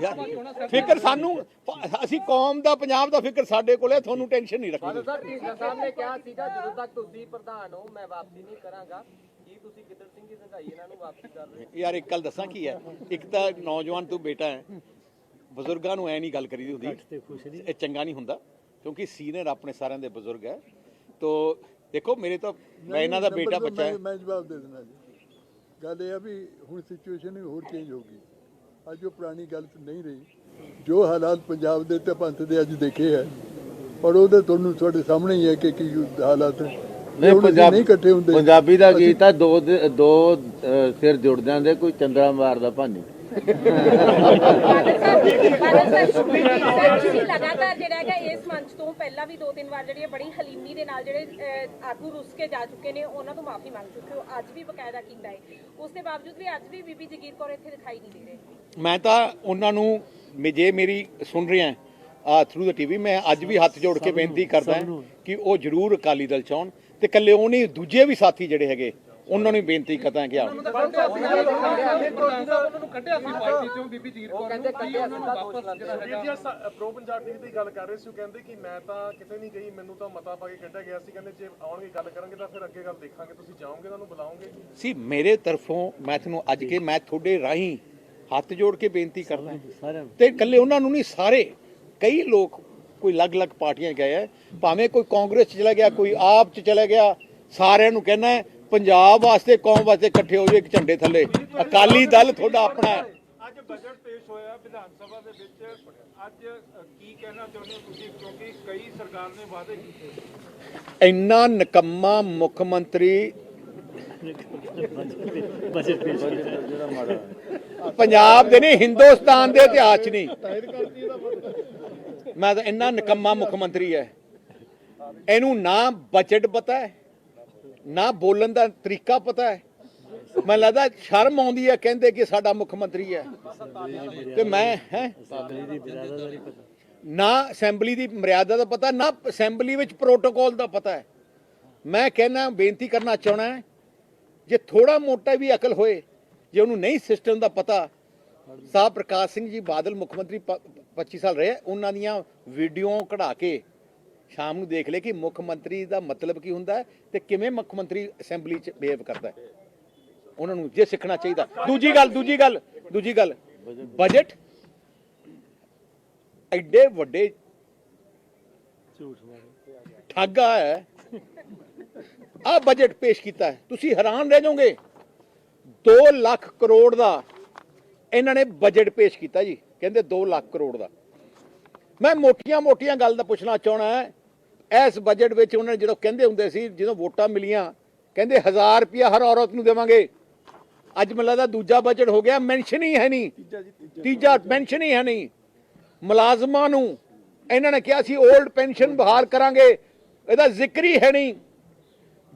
ਯਾਰ, ਫਿਕਰ ਸਾਨੂੰ ਅਸੀਂ ਕੌਮ ਦਾ ਪੰਜਾਬ ਦਾ ਫਿਕਰ ਸਾਡੇ ਕੋਲ ਹੈ ਤੁਹਾਨੂੰ ਟੈਨਸ਼ਨ ਨਹੀਂ ਰੱਖਣੀ। ਸਰ ਢੀਂਡਸਾ ਸਾਹਿਬ ਨੇ ਕਿਹਾ ਸੀਗਾ ਜਦੋਂ ਤੱਕ ਤੁਸੀਂ ਪ੍ਰਧਾਨ ਹੋ ਮੈਂ ਵਾਪਸੀ ਨਹੀਂ ਕਰਾਂਗਾ। ਕੀ ਤੁਸੀਂ ਗਿੱਦੜ ਸਿੰਘ ਦੀ ਸੰਘਾਈ ਇਹਨਾਂ ਨੂੰ ਵਾਪਸ ਕਰ ਰਹੇ ਯਾਰ ਇੱਕ ਗੱਲ ਦੱਸਾਂ ਕੀ ਹੈ? ਇੱਕ ਤਾਂ ਨੌਜਵਾਨ ਤੂੰ ਬੇਟਾ ਹੈ ਬਜ਼ੁਰਗਾਂ ਨੂੰ ਐ ਨਹੀਂ ਗੱਲ ਕਰੀਦੀ ਹੁੰਦੀ। ਇਹ ਚੰਗਾ ਨਹੀਂ ਹੁੰਦਾ ਕਿਉਂਕਿ ਸੀਨੀਅਰ ਆਪਣੇ ਸਾਰਿਆਂ ਦੇ ਬਜ਼ੁਰਗ ਹੈ। ਤੋ ਦੇਖੋ ਮੇਰੇ ਤਾਂ ਮੈਂ ਇਹਨਾਂ ਦਾ ਬੇਟਾ ਬੱਚਾ ਹੈ। ਮੈਂ- ਮੈਂ ਜਵਾਬ ਦੇ ਦੇਣਾ ਜੀ। ਗੱਲ ਇਹ ਆ ਵੀ ਹੁਣ ਸਿਚੁਏਸ਼ਨ ਹੋਰ ਚੇਂਜ ਹੋ ਗਈ। ਅੱਜ ਉਹ ਪੁਰਾਣੀ ਗੱਲ ਨਹੀਂ ਰਹੀ। ਜੋ ਹਾਲਾਤ ਪੰਜਾਬ ਦੇ ਤੇ ਪੰਥ ਦੇ ਅੱਜ ਦੇਖੇ ਹੈ। ਪਰ ਉਹਦੇ ਤੁਹਾਨੂੰ ਤੁਹਾਡੇ ਸਾਹਮਣੇ ਹੀ ਹੈ ਕਿ ਕੀ ਹਾਲਾਤ ਅਸੀਂ ਪੰਜਾਬ ਨਹੀਂ ਇਕੱਠੇ ਹੁੰਦੇ। ਪੰਜਾਬੀ ਦਾ ਗੀਤ ਆ ਦੋ ਦੇ- ਸਿਰ ਜੁੜ ਜਾਂਦੇ ਕੋਈ ਚੰਦਰਾ ਮਾਰਦਾ ਭਾਨੀ। ਤੁਸੀਂ ਲਗਾਤਾਰ ਜਿਹੜਾ ਹੈਗਾ ਇਸ ਮੰਚ ਤੋਂ ਪਹਿਲਾਂ ਵੀ ਦੋ ਤਿੰਨ ਵਾਰ ਜਿਹੜੀ ਹੈ ਬੜੀ ਹਲੀਮੀ ਦੇ ਨਾਲ ਜਿਹੜੇ ਅਹ, ਆਗੂ ਰੁੱਸ ਕੇ ਜਾ ਚੁੱਕੇ ਨੇ ਉਹਨਾਂ ਤੋਂ ਮਾਫੀ ਮੰਗ ਚੁੱਕੇ ਹੋ ਅੱਜ ਵੀ ਬਕਾਇਦਾ ਕੀਤਾ ਹੈ ਉਸ ਦੇ ਬਾਵਜੂਦ ਵੀ ਅੱਜ ਵੀ ਬੀਬੀ ਜਗੀਰ ਕੌਰ ਇੱਥੇ ਦਿਖਾਈ ਨਹੀਂ ਦੇ ਰਹੇ ਮੈਂ ਤਾਂ ਉਹਨਾਂ ਨੂੰ ਜੇ ਮੇਰੀ ਸੁਣ ਰਹੇ ਆ ਥਰੂ ਦਾ ਟੀਵੀ ਮੈਂ ਅੱਜ ਵੀ ਹੱਥ ਜੋੜ ਕੇ ਬੇਨਤੀ ਕਰਦਾ ਕਿ ਉਹ ਜ਼ਰੂਰ ਅਕਾਲੀ ਦਲ ਚਾਹਣ ਤੇ ਕੱਲੇ ਉਹ ਨਹੀਂ ਦੂਜੇ ਵੀ ਸਾਥੀ ਜਿਹੜੇ ਹੈਗੇ ਉਹਨਾਂ ਨੂੰ ਬੇਨਤੀ ਕਰਦਾ ਕਿ ਆਓ। ਪ੍ਰਧਾਨ ਸਾਹਿਬ ਉਹਨਾਂ ਨੂੰ ਕੱਢਿਆ ਸੀ ਪਾਰਟੀ ਚੋਂ ਬੀਬੀ ਜੀਰ ਕੌਰ ਨੂੰ ਕੀ ਉਹਨਾਂ ਨੂੰ ਵਾਪਸ ਜਿਹੜਾ ਹੈਗਾ ਜੀ ਪ੍ਰੋ ਪੰਜਾਬ ਟੀਵੀ ਦੀ ਗੱਲ ਕਰ ਰਹੇ ਸੀ ਉਹ ਕਹਿੰਦੇ ਕਿ ਮੈਂ ਤਾਂ ਕਿਤੇ ਨਹੀਂ ਗਈ ਮੈਨੂੰ ਤਾਂ ਮਤਾ ਪਾ ਕੇ ਕੱਢਿਆ ਗਿਆ ਸੀ। ਕਹਿੰਦੇ ਜੇ ਆਉਣਗੇ ਗੱਲ ਕਰਾਂਗੇ ਤਾਂ ਫਿਰ ਅੱਗੇ ਗੱਲ ਦੇਖਾਂਗੇ ਤੁਸੀਂ ਜਾਓਗੇ ਤੁਹਾਨੂੰ ਬੁਲਾਓਗੇ। ਸੀ ਮੇਰੇ ਤਰਫੋਂ ਮੈਂ ਤੁਹਾਨੂੰ ਅੱਜ ਕੇ ਮੈਂ ਤੁਹਾਡੇ ਰਾਹੀਂ ਹੱਥ ਜੋੜ ਕੇ ਬੇਨਤੀ ਕਰਦਾ। ਤੇ ਇਕੱਲੇ ਉਹਨਾਂ ਨੂੰ ਨਹੀਂ ਸਾਰੇ। ਕਈ ਲੋਕ ਕੋਈ ਅਲੱਗ-ਅਲੱਗ ਪਾਰਟੀਆਂ ਗਏ ਹੈ ਭਾਵੇਂ ਕੋਈ ਕਾਂਗਰਸ 'ਚ ਚਲਾ ਗਿਆ ਕੋਈ ਆਪ 'ਚ ਚਲਾ ਗਿਆ ਸਾਰਿਆਂ ਨੂੰ ਕਹਿਣਾ ਹੈ ਪੰਜਾਬ ਵਾਸਤੇ ਕੌਮ ਵਾਸਤੇ ਇਕੱਠੇ ਹੋ ਜਾਓ ਇੱਕ ਝੰਡੇ ਥੱਲੇ। ਅਕਾਲੀ ਦਲ ਤੁਹਾਡਾ ਆਪਣਾ ਹੈ। ਅੱਜ ਬਜਟ ਪੇਸ਼ ਹੋਇਆ ਵਿਧਾਨ ਸਭਾ ਦੇ ਵਿੱਚ। ਅੱਜ ਕੀ ਕਹਿਣਾ ਚਾਹੁੰਦੇ ਹੋ ਤੁਸੀਂ? ਕਿਉਂਕਿ ਕਈ ਸਰਕਾਰ ਨੇ ਵਾਅਦੇ ਕੀਤੇ। ਇੰਨਾ ਨਕੰਮਾ ਮੁੱਖ ਮੰਤਰੀ ਪੰਜਾਬ ਦੇ ਨਹੀਂ ਹਿੰਦੁਸਤਾਨ ਦੇ ਇਤਿਹਾਸ 'ਚ ਨਹੀਂ। ਮੈਂ ਤਾਂ ਇੰਨਾ ਨਕੰਮਾ ਮੁੱਖ ਮੰਤਰੀ ਹੈ। ਇਹਨੂੰ ਨਾ ਬਜਟ ਪਤਾ ਹੈ ਨਾ ਬੋਲਣ ਦਾ ਤਰੀਕਾ ਪਤਾ ਹੈ। ਮੈਨੂੰ ਲੱਗਦਾ ਸ਼ਰਮ ਆਉਂਦੀ ਹੈ, ਕਹਿੰਦੇ ਕਿ ਸਾਡਾ ਮੁੱਖ ਮੰਤਰੀ ਹੈ। ਤੇ ਮੈਂ, ਹੈ? ਨਾ ਅਸੈਂਬਲੀ ਦੀ ਮਰਿਆਦਾ ਦਾ ਪਤਾ, ਨਾ ਅਸੈਂਬਲੀ ਵਿੱਚ ਪ੍ਰੋਟੋਕੋਲ ਦਾ ਪਤਾ ਹੈ। ਮੈਂ ਕਹਿਣਾ ਬੇਨਤੀ ਕਰਨਾ ਚਾਹਣਾ ਹੈ, ਜੇ ਥੋੜਾ ਮੋਟਾ ਵੀ ਅਕਲ ਹੋਏ, ਜੇ ਉਹਨੂੰ ਨਹੀਂ ਸਿਸਟਮ ਦਾ ਪਤਾ, ਸਾਹ ਪ੍ਰਕਾਸ਼ ਸਿੰਘ ਜੀ ਬਾਦਲ ਮੁੱਖ ਮੰਤਰੀ ਪ- 25 ਸਾਲ ਰਹੇ, ਉਹਨਾਂ ਦੀਆਂ ਵੀਡੀਓ ਕਢਾ ਕੇ ਸ਼ਾਮ ਨੂੰ ਦੇਖ ਲਏ ਕਿ ਮੁੱਖ ਮੰਤਰੀ ਦਾ ਮਤਲਬ ਕੀ ਹੁੰਦਾ ਹੈ ਤੇ ਕਿਵੇਂ ਮੁੱਖ ਮੰਤਰੀ ਅਸੈਂਬਲੀ 'ਚ ਬਿਹੇਵ ਕਰਦਾ ਉਹਨਾਂ ਨੂੰ ਜੇ ਸਿੱਖਣਾ ਚਾਹੀਦਾ। ਦੂਜੀ ਗੱਲ ਦੂਜੀ ਗੱਲ ਦੂਜੀ ਗੱਲ। ਬਜਟ ਐਡੇ ਵੱਡੇ ਠੱਗਾ ਹੈ। ਆ ਬਜਟ ਪੇਸ਼ ਕੀਤਾ ਹੈ। ਤੁਸੀਂ ਹੈਰਾਨ ਰਹਿ ਜਾਓਗੇ। 2 ਲੱਖ ਕਰੋੜ ਦਾ ਇਹਨਾਂ ਨੇ ਬਜਟ ਪੇਸ਼ ਕੀਤਾ ਜੀ। ਕਹਿੰਦੇ 2 ਲੱਖ ਕਰੋੜ ਦਾ। ਮੈਂ ਮੋਟੀਆਂ-ਮੋਟੀਆਂ ਗੱਲ ਦਾ ਪੁੱਛਣਾ ਚਾਹਣਾ ਹੈ। ਇਸ ਬਜਟ ਵਿੱਚ ਉਹਨਾਂ ਨੇ ਜਦੋਂ ਕਹਿੰਦੇ ਹੁੰਦੇ ਸੀ ਜਦੋਂ ਵੋਟਾਂ ਮਿਲੀਆਂ ਕਹਿੰਦੇ 1000 ਰੁਪਇਆ ਹਰ ਔਰਤ ਨੂੰ ਦੇਵਾਂਗੇ। ਅੱਜ ਮੈਨੂੰ ਲੱਗਦਾ ਦੂਜਾ ਬਜਟ ਹੋ ਗਿਆ ਮੈਂਸ਼ਨ ਹੀ ਹੈ ਨਹੀਂ। ਤੀਜਾ ਮੈਂਸ਼ਨ ਹੀ ਹੈ ਨਹੀਂ। ਮੁਲਾਜ਼ਮਾਂ ਨੂੰ ਇਹਨਾਂ ਨੇ ਕਿਹਾ ਸੀ 올ਡ ਪੈਨਸ਼ਨ ਬਹਾਲ ਕਰਾਂਗੇ। ਇਹਦਾ ਜ਼ਿਕਰ ਹੀ ਹੈ ਨਹੀਂ।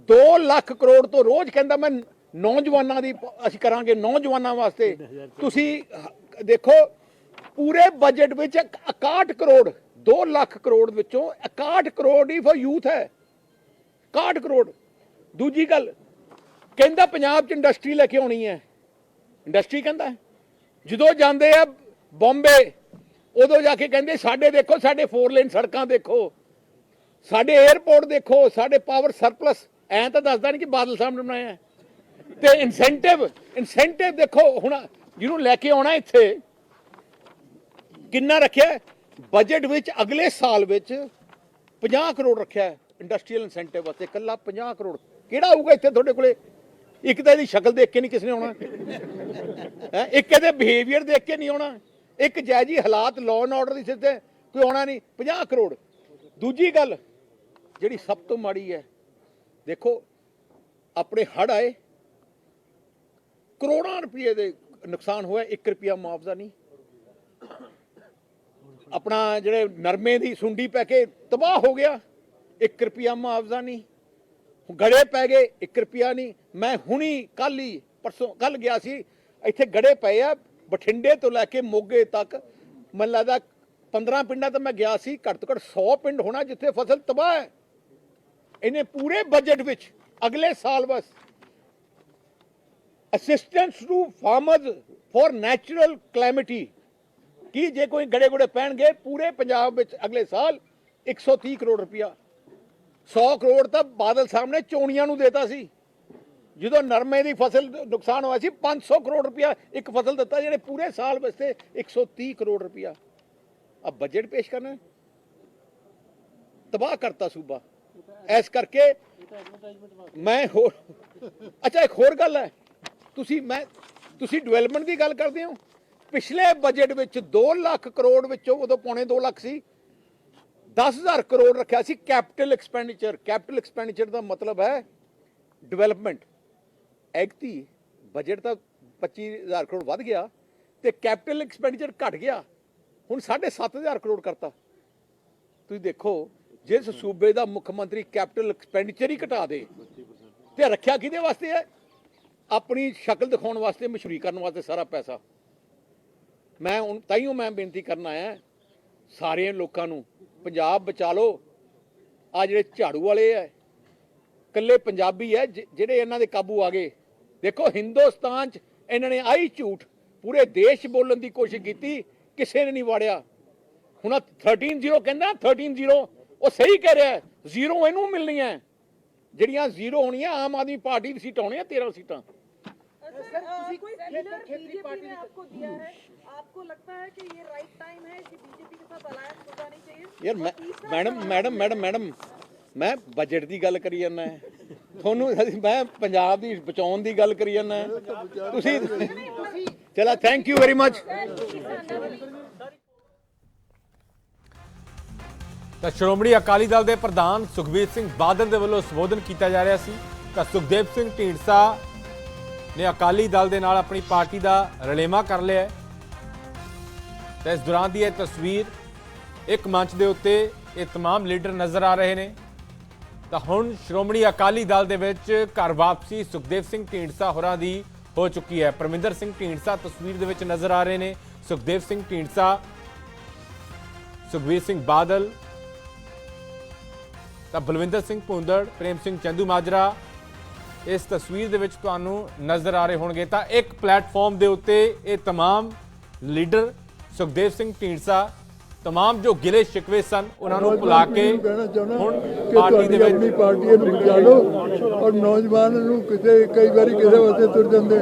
2 ਲੱਖ ਕਰੋੜ ਤੋਂ ਰੋਜ਼ ਕਹਿੰਦਾ ਮੈਂ ਨੌਜਵਾਨਾਂ ਦੀ ਅਸੀਂ ਕਰਾਂਗੇ ਨੌਜਵਾਨਾਂ ਵਾਸਤੇ। ਤੁਸੀਂ ਦੇਖੋ ਪੂਰੇ ਬਜਟ ਵਿੱਚ ਇੱਕ 61 ਕਰੋੜ 2 ਲੱਖ ਕਰੋੜ ਵਿੱਚੋਂ 61 ਕਰੋੜ ਹੀ ਫॉर ਯੂਥ ਹੈ। 61 ਕਰੋੜ। ਦੂਜੀ ਗੱਲ, ਕਹਿੰਦਾ ਪੰਜਾਬ 'ਚ ਇੰਡਸਟਰੀ ਲੈ ਕੇ ਆਉਣੀ ਹੈ। ਇੰਡਸਟਰੀ ਕਹਿੰਦਾ ਜਦੋਂ ਜਾਂਦੇ ਆ ਬੰਬੇ, ਉਦੋਂ ਜਾ ਕੇ ਕਹਿੰਦੇ, ਸਾਡੇ ਦੇਖੋ, ਸਾਡੇ ਫੋਰ ਲੇਨ ਸੜਕਾਂ ਦੇਖੋ, ਸਾਡੇ 에어ਪੋਰਟ ਦੇਖੋ, ਸਾਡੇ ਪਾਵਰ ਸਰਪਲਸ ਐ ਤਾਂ ਦੱਸਦਾ ਨਹੀਂ ਕਿ ਬਾਦਲ ਸਾਹਿਬ ਨੇ ਬਣਾਇਆ ਤੇ ਇਨਸੈਂਟਿਵ ਇਨਸੈਂਟਿਵ ਦੇਖੋ, ਹੁਣ ਜਿਹਨੂੰ ਲੈ ਕੇ ਆਉਣਾ ਇੱਥੇ, ਕਿੰਨਾ ਰੱਖਿਆ ਬਜਟ ਵਿੱਚ ਅਗਲੇ ਸਾਲ ਵਿੱਚ 50 ਕਰੋੜ ਰੱਖਿਆ ਹੈ ਇੰਡਸਟਰੀਅਲ ਇਨਸੈਂਟਿਵ ਵਾਸਤੇ ਕੱਲਾ 50 ਕਰੋੜ। ਕਿਹੜਾ ਆਊਗਾ ਇੱਥੇ ਤੁਹਾਡੇ ਕੋਲੇ? ਇੱਕ ਤਾਂ ਇਹਦੀ ਸ਼ਕਲ ਦੇਖ ਕੇ ਨਹੀਂ ਕਿਸ ਨੇ ਆਉਣਾ। ਹੈ, ਇੱਕ ਇਹਦੇ ਬਿਹੇਵੀਅਰ ਦੇਖ ਕੇ ਨਹੀਂ ਆਉਣਾ। ਇੱਕ ਜਾਇਜੀ ਹਾਲਾਤ ਲਾਅ ਐਂਡ ਆਰਡਰ ਦੀ ਸਿੱਧੇ, ਕੋਈ ਆਉਣਾ ਨਹੀਂ 50 ਕਰੋੜ। ਦੂਜੀ ਗੱਲ, ਜਿਹੜੀ ਸਭ ਤੋਂ ਮਾੜੀ ਹੈ, ਦੇਖੋ, ਆਪਣੇ ਹੜ ਆਏ, ਕਰੋੜਾਂ ਰੁਪਏ ਦੇ ਨੁਕਸਾਨ ਹੋਇਆ 1 ਰੁਪਿਆ ਮੁਆਵਜ਼ਾ ਨਹੀਂ। ਆਪਣਾ ਜਿਹੜੇ ਨਰਮੇ ਦੀ ਸੁੰਡੀ ਪੈ ਕੇ ਤਬਾਹ ਹੋ ਗਿਆ 1 ਰੁਪਿਆ ਮੁਆਵਜ਼ਾ ਨਹੀਂ। ਗੜੇ ਪੈ ਗਏ 1 ਰੁਪਿਆ ਨਹੀਂ। ਮੈਂ ਹੁਣੀ ਕੱਲ ਹੀ, ਪਰਸੋਂ ਕੱਲ ਗਿਆ ਸੀ, ਇੱਥੇ ਗੜੇ ਪਏ ਆ, ਬਠਿੰਡੇ ਤੋਂ ਲੈ ਕੇ ਮੋਗੇ ਤੱਕ। ਮੈਨੂੰ ਲੱਗਦਾ 15 ਪਿੰਡਾਂ ਤੋਂ ਮੈਂ ਗਿਆ ਸੀ, ਘੱਟ ਤੋਂ ਘੱਟ 100 ਪਿੰਡ ਹੋਣਾ ਜਿੱਥੇ ਫਸਲ ਤਬਾਹ ਹੈ। ਇਹਨੇ ਪੂਰੇ ਬਜਟ ਵਿੱਚ ਅਗਲੇ ਸਾਲ ਬਸ assistance to farmers for natural calamity ਕੀ ਜੇ ਕੋਈ ਗੜੇ ਗੁੜੇ ਪੈਣਗੇ, ਪੂਰੇ ਪੰਜਾਬ ਵਿੱਚ ਅਗਲੇ ਸਾਲ 130 ਕਰੋੜ ਰੁਪਇਆ। 100 ਕਰੋੜ ਤਾਂ ਬਾਦਲ ਸਾਹਿਬ ਨੇ ਚੋਣੀਆਂ ਨੂੰ ਦੇਤਾ ਸੀ। ਜਦੋਂ ਨਰਮੇ ਦੀ ਫਸਲ ਨੁਕਸਾਨ ਹੋਇਆ ਸੀ 500 ਕਰੋੜ ਰੁਪਇਆ ਇੱਕ ਫਸਲ ਦਿੱਤਾ, ਜਿਹੜੇ ਪੂਰੇ ਸਾਲ ਵਾਸਤੇ 130 ਕਰੋੜ ਰੁਪਇਆ। ਆ ਬਜਟ ਪੇਸ਼ ਕਰਨਾ। ਤਬਾਹ ਕਰਤਾ ਸੂਬਾ। ਇਸ ਕਰਕੇ ਮੈਂ ਹੋਰ ਅੱਛਾ, ਇੱਕ ਹੋਰ ਗੱਲ ਹੈ। ਤੁਸੀਂ ਮੈਂ ਤੁਸੀਂ ਡਿਵੈਲਪਮੈਂਟ ਦੀ ਗੱਲ ਕਰਦੇ ਹੋ? ਪਿਛਲੇ ਬਜਟ ਵਿੱਚ 2 ਲੱਖ ਕਰੋੜ ਵਿੱਚੋਂ ਉਦੋਂ ਪੌਣੇ 2 ਲੱਖ ਸੀ। 10000 ਕਰੋੜ ਰੱਖਿਆ ਸੀ ਕੈਪੀਟਲ ਐਕਸਪੈਂਡੀਚਰ ਕੈਪੀਟਲ ਐਕਸਪੈਂਡੀਚਰ ਦਾ ਮਤਲਬ ਹੈ ਡਿਵੈਲਪਮੈਂਟ ਐਗਤੀ ਬਜਟ ਤਾਂ 25000 ਕਰੋੜ ਵੱਧ ਗਿਆ ਤੇ ਕੈਪੀਟਲ ਐਕਸਪੈਂਡੀਚਰ ਘਟ ਗਿਆ। ਹੁਣ 7500 ਕਰੋੜ ਕਰਤਾ। ਤੁਸੀਂ ਦੇਖੋ, ਜਿਸ ਸੂਬੇ ਦਾ ਮੁੱਖ ਮੰਤਰੀ ਕੈਪੀਟਲ ਐਕਸਪੈਂਡੀਚਰ ਹੀ ਘਟਾ ਦੇ, ਤੇ ਰੱਖਿਆ ਕਿਹਦੇ ਵਾਸਤੇ ਹੈ? ਆਪਣੀ ਸ਼ਕਲ ਦਿਖਾਉਣ ਵਾਸਤੇ, ਮਸ਼ਹੂਰੀ ਕਰਨ ਵਾਸਤੇ ਸਾਰਾ ਪੈਸਾ। ਮੈਂ ਹੁਣ ਤਾਈਓ ਮੈਂ ਬੇਨਤੀ ਕਰਨ ਆਇਆ ਸਾਰੇ ਲੋਕਾਂ ਨੂੰ ਪੰਜਾਬ ਬਚਾ ਲਓ। ਆ ਜਿਹੜੇ ਝਾੜੂ ਵਾਲੇ ਐ ਇਕੱਲੇ ਪੰਜਾਬੀ ਐ ਜਿਹੜੇ ਇਹਨਾਂ ਦੇ ਕਾਬੂ ਆ ਗਏ। ਦੇਖੋ ਹਿੰਦੁਸਤਾਨ 'ਚ ਇਹਨਾਂ ਨੇ ਆਈ ਝੂਠ ਪੂਰੇ ਦੇਸ਼ ਬੋਲਣ ਦੀ ਕੋਸ਼ਿਸ਼ ਕੀਤੀ ਕਿਸੇ ਨੇ ਨਹੀਂ ਵਾੜਿਆ। ਹੁਣ 13-0 ਕਹਿੰਦਾ 13-0 ਉਹ ਸਹੀ ਕਹਿ ਰਿਹਾ ਜ਼ੀਰੋ ਇਹਨੂੰ ਮਿਲਣੀਆਂ ਜਿਹੜੀਆਂ ਜ਼ੀਰੋ ਹੋਣੀਆਂ ਆਮ ਆਦਮੀ ਪਾਰਟੀ ਦੀ ਸੀਟਾਂ ਹੋਣੀਆਂ ਹੈ 13 ਸੀਟਾਂ आपको लगता है कि ये राइट टाइम है कि बीजेपी के साथ अलायंस हो जानी चाहिए ਯਾਰ ਮੈਂ- ਮੈਡਮ ਮੈਡਮ ਮੈਡਮ ਮੈਡਮ ਮੈਂ ਬਜਟ ਦੀ ਗੱਲ ਕਰੀ ਜਾਂਦਾ ਤੁਹਾਨੂੰ ਅਸੀਂ- ਮੈਂ ਪੰਜਾਬ ਦੀ ਬਚਾਉਣ ਦੀ ਗੱਲ ਕਰੀ ਜਾਂਦਾ ਤੁਸੀਂ ਚਲਾ ਥੈਂਕ ਯੂ ਵੈਰੀ ਮਚ ਤਾਂ ਸ਼੍ਰੋਮਣੀ ਅਕਾਲੀ ਦਲ ਦੇ ਪ੍ਰਧਾਨ ਸੁਖਬੀਰ ਸਿੰਘ ਬਾਦਲ ਦੇ ਵੱਲੋਂ ਸੰਬੋਧਨ ਕੀਤਾ ਜਾ ਰਿਹਾ ਸੀ ਤਾਂ ਸੁਖਦੇਵ ਸਿੰਘ ਢੀਂਡਸਾ ਨੇ ਅਕਾਲੀ ਦਲ ਦੇ ਨਾਲ ਆਪਣੀ ਪਾਰਟੀ ਦਾ ਰਲੇਮਾ ਕਰ ਲਿਆ ਹੈ ਤਾਂ ਇਸ ਦੌਰਾਨ ਦੀ ਇਹ ਤਸਵੀਰ ਇੱਕ ਮੰਚ ਦੇ ਉੱਤੇ ਇਹ तमाम ਲੀਡਰ ਨਜ਼ਰ ਆ ਰਹੇ ਨੇ ਤਾਂ ਹੁਣ ਸ਼੍ਰੋਮਣੀ ਅਕਾਲੀ ਦਲ ਦੇ ਵਿੱਚ ਘਰ ਵਾਪਸੀ ਸੁਖਦੇਵ ਸਿੰਘ ਢੀਂਡਸਾ ਹੋਰਾਂ ਦੀ ਹੋ ਚੁੱਕੀ ਹੈ ਪਰਮਿੰਦਰ ਸਿੰਘ ਢੀਂਡਸਾ ਤਸਵੀਰ ਦੇ ਵਿੱਚ ਨਜ਼ਰ ਆ ਰਹੇ ਨੇ ਸੁਖਦੇਵ ਸਿੰਘ ਢੀਂਡਸਾ ਸੁਖਬੀਰ ਸਿੰਘ ਬਾਦਲ ਤਾਂ ਬਲਵਿੰਦਰ ਸਿੰਘ ਭੁੰਦੜ ਪ੍ਰੇਮ ਸਿੰਘ ਚੰਦੂ ਮਾਜਰਾ ਇਸ ਤਸਵੀਰ ਦੇ ਵਿੱਚ ਤੁਹਾਨੂੰ ਨਜ਼ਰ ਆ ਰਹੇ ਹੋਣਗੇ ਤਾਂ ਇੱਕ ਪਲੇਟਫਾਰਮ ਦੇ ਉੱਤੇ ਇਹ तमाम ਲੀਡਰ ਸੁਖਦੇਵ ਸਿੰਘ ਢੀਂਡਸਾ तमाम ਜੋ ਗਿਲੇ ਸ਼ਿਕਵੇ ਸਨ ਉਹਨਾਂ ਨੂੰ ਭੁਲਾ ਕੇ ਕਹਿਣਾ ਚਾਹੁੰਦਾ ਹੁਣ ਕਿ ਪਾਰਟੀ ਦੇ ਤੁਹਾਡੀ ਆਪਣੀ ਵਿੱਚ ਪਾਰਟੀ ਨੂੰ ਬਚਾ ਲਓ ਔਰ ਨੌਜਵਾਨ ਨੂੰ ਕਿਸੇ ਕਈ ਵਾਰੀ ਕਿਸੇ ਵਾਸਤੇ ਤੁਰ ਜਾਂਦੇ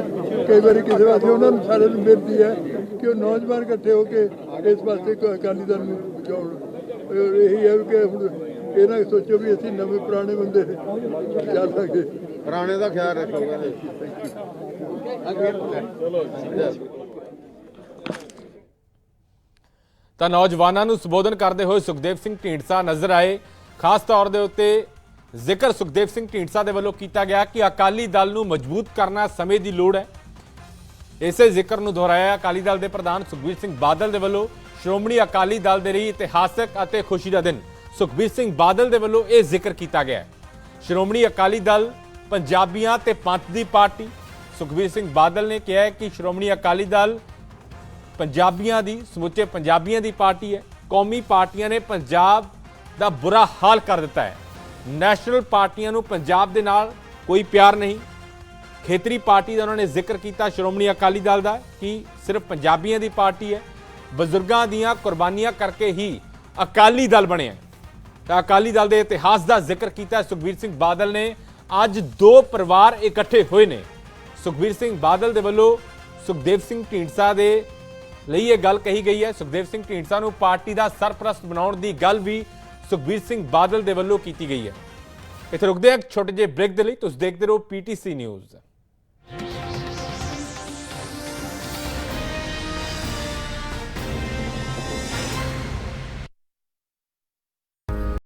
ਕਈ ਵਾਰੀ ਕਿਸੇ ਵਾਸਤੇ ਉਹਨਾਂ ਨੂੰ ਸਾਰਿਆਂ ਨੂੰ ਬੇਨਤੀ ਹੈ ਕਿ ਉਹ ਨੌਜਵਾਨ ਇਕੱਠੇ ਹੋ ਕੇ ਇਸ ਵਾਸਤੇ ਕੋਈ ਅਕਾਲੀ ਦਲ ਨੂੰ ਬਚਾਉਣ ਔਰ ਇਹੀ ਹੈ ਕਿ ਹੁਣ ਇਹ ਨਾ ਸੋਚੋ ਵੀ ਅਸੀਂ ਨਵੇਂ ਪੁਰਾਣੇ ਬੰਦੇ ਚੱਲ ਸਕਦੇ ਪੁਰਾਣੇ ਦਾ ਖਿਆਲ ਰੱਖੋ ਕਹਿੰਦੇ ਤਾਂ ਨੌਜਵਾਨਾਂ ਨੂੰ ਸੰਬੋਧਨ ਕਰਦੇ ਹੋਏ ਸੁਖਦੇਵ ਸਿੰਘ ਢੀਂਡਸਾ ਨਜ਼ਰ ਆਏ। ਖਾਸ ਤੌਰ ਦੇ ਉੱਤੇ ਜ਼ਿਕਰ ਸੁਖਦੇਵ ਸਿੰਘ ਢੀਂਡਸਾ ਦੇ ਵੱਲੋਂ ਕੀਤਾ ਗਿਆ ਕਿ ਅਕਾਲੀ ਦਲ ਨੂੰ ਮਜ਼ਬੂਤ ਕਰਨਾ ਸਮੇਂ ਦੀ ਲੋੜ ਹੈ। ਇਸੇ ਜ਼ਿਕਰ ਨੂੰ ਦੁਹਰਾਇਆ ਅਕਾਲੀ ਦਲ ਦੇ ਪ੍ਰਧਾਨ ਸੁਖਬੀਰ ਸਿੰਘ ਬਾਦਲ ਦੇ ਵੱਲੋਂ ਸ਼੍ਰੋਮਣੀ ਅਕਾਲੀ ਦਲ ਦੇ ਲਈ ਇਤਿਹਾਸਕ ਅਤੇ ਖੁਸ਼ੀ ਦਾ ਦਿਨ। ਸੁਖਬੀਰ ਸਿੰਘ ਬਾਦਲ ਦੇ ਵੱਲੋਂ ਇਹ ਜ਼ਿਕਰ ਕੀਤਾ ਗਿਆ ਸ਼੍ਰੋਮਣੀ ਅਕਾਲੀ ਦਲ ਪੰਜਾਬੀਆਂ ਤੇ ਪੰਥ ਦੀ ਪਾਰਟੀ। ਸੁਖਬੀਰ ਸਿੰਘ ਬਾਦਲ ਨੇ ਕਿਹਾ ਕਿ ਸ਼੍ਰੋਮਣੀ ਅਕਾਲੀ ਦਲ ਪੰਜਾਬੀਆਂ ਦੀ, ਸਮੁੱਚੇ ਪੰਜਾਬੀਆਂ ਦੀ ਪਾਰਟੀ ਹੈ। ਕੌਮੀ ਪਾਰਟੀਆਂ ਨੇ ਪੰਜਾਬ ਦਾ ਬੁਰਾ ਹਾਲ ਕਰ ਦਿੱਤਾ ਹੈ। ਨੈਸ਼ਨਲ ਪਾਰਟੀਆਂ ਨੂੰ ਪੰਜਾਬ ਦੇ ਨਾਲ ਕੋਈ ਪਿਆਰ ਨਹੀਂ। ਖੇਤਰੀ ਪਾਰਟੀ ਦਾ ਉਹਨਾਂ ਨੇ ਜ਼ਿਕਰ ਕੀਤਾ ਸ਼੍ਰੋਮਣੀ ਅਕਾਲੀ ਦਲ ਦਾ ਕਿ ਸਿਰਫ ਪੰਜਾਬੀਆਂ ਦੀ ਪਾਰਟੀ ਹੈ। ਬਜ਼ੁਰਗਾਂ ਦੀਆਂ ਕੁਰਬਾਨੀਆਂ ਕਰਕੇ ਹੀ ਅਕਾਲੀ ਦਲ ਬਣਿਆ ਤਾਂ ਅਕਾਲੀ ਦਲ ਦੇ ਇਤਿਹਾਸ ਦਾ ਜ਼ਿਕਰ ਕੀਤਾ ਸੁਖਬੀਰ ਸਿੰਘ ਬਾਦਲ ਨੇ ਅੱਜ ਦੋ ਪਰਿਵਾਰ ਇਕੱਠੇ ਹੋਏ ਨੇ। ਸੁਖਬੀਰ ਸਿੰਘ ਬਾਦਲ ਦੇ ਵੱਲੋਂ ਸੁਖਦੇਵ ਸਿੰਘ ਢੀਂਡਸਾ ਦੇ ਲਈ ਇਹ ਗੱਲ ਕਹੀ ਗਈ ਹੈ। ਸੁਖਦੇਵ ਸਿੰਘ ਢੀਂਡਸਾ ਨੂੰ ਪਾਰਟੀ ਦਾ ਸਰਪ੍ਰਸਤ ਬਣਾਉਣ ਦੀ ਗੱਲ ਵੀ ਸੁਖਬੀਰ ਸਿੰਘ ਬਾਦਲ ਦੇ ਵੱਲੋਂ ਕੀਤੀ ਗਈ ਹੈ। ਇੱਥੇ ਰੁਕਦੇ ਹਾਂ ਇੱਕ ਛੋਟੇ ਜਿਹੇ ਬ੍ਰੇਕ ਦੇ ਲਈ। ਤੁਸੀਂ ਦੇਖਦੇ ਰਹੋ ਪੀਟੀਸੀ ਨਿਊਜ਼।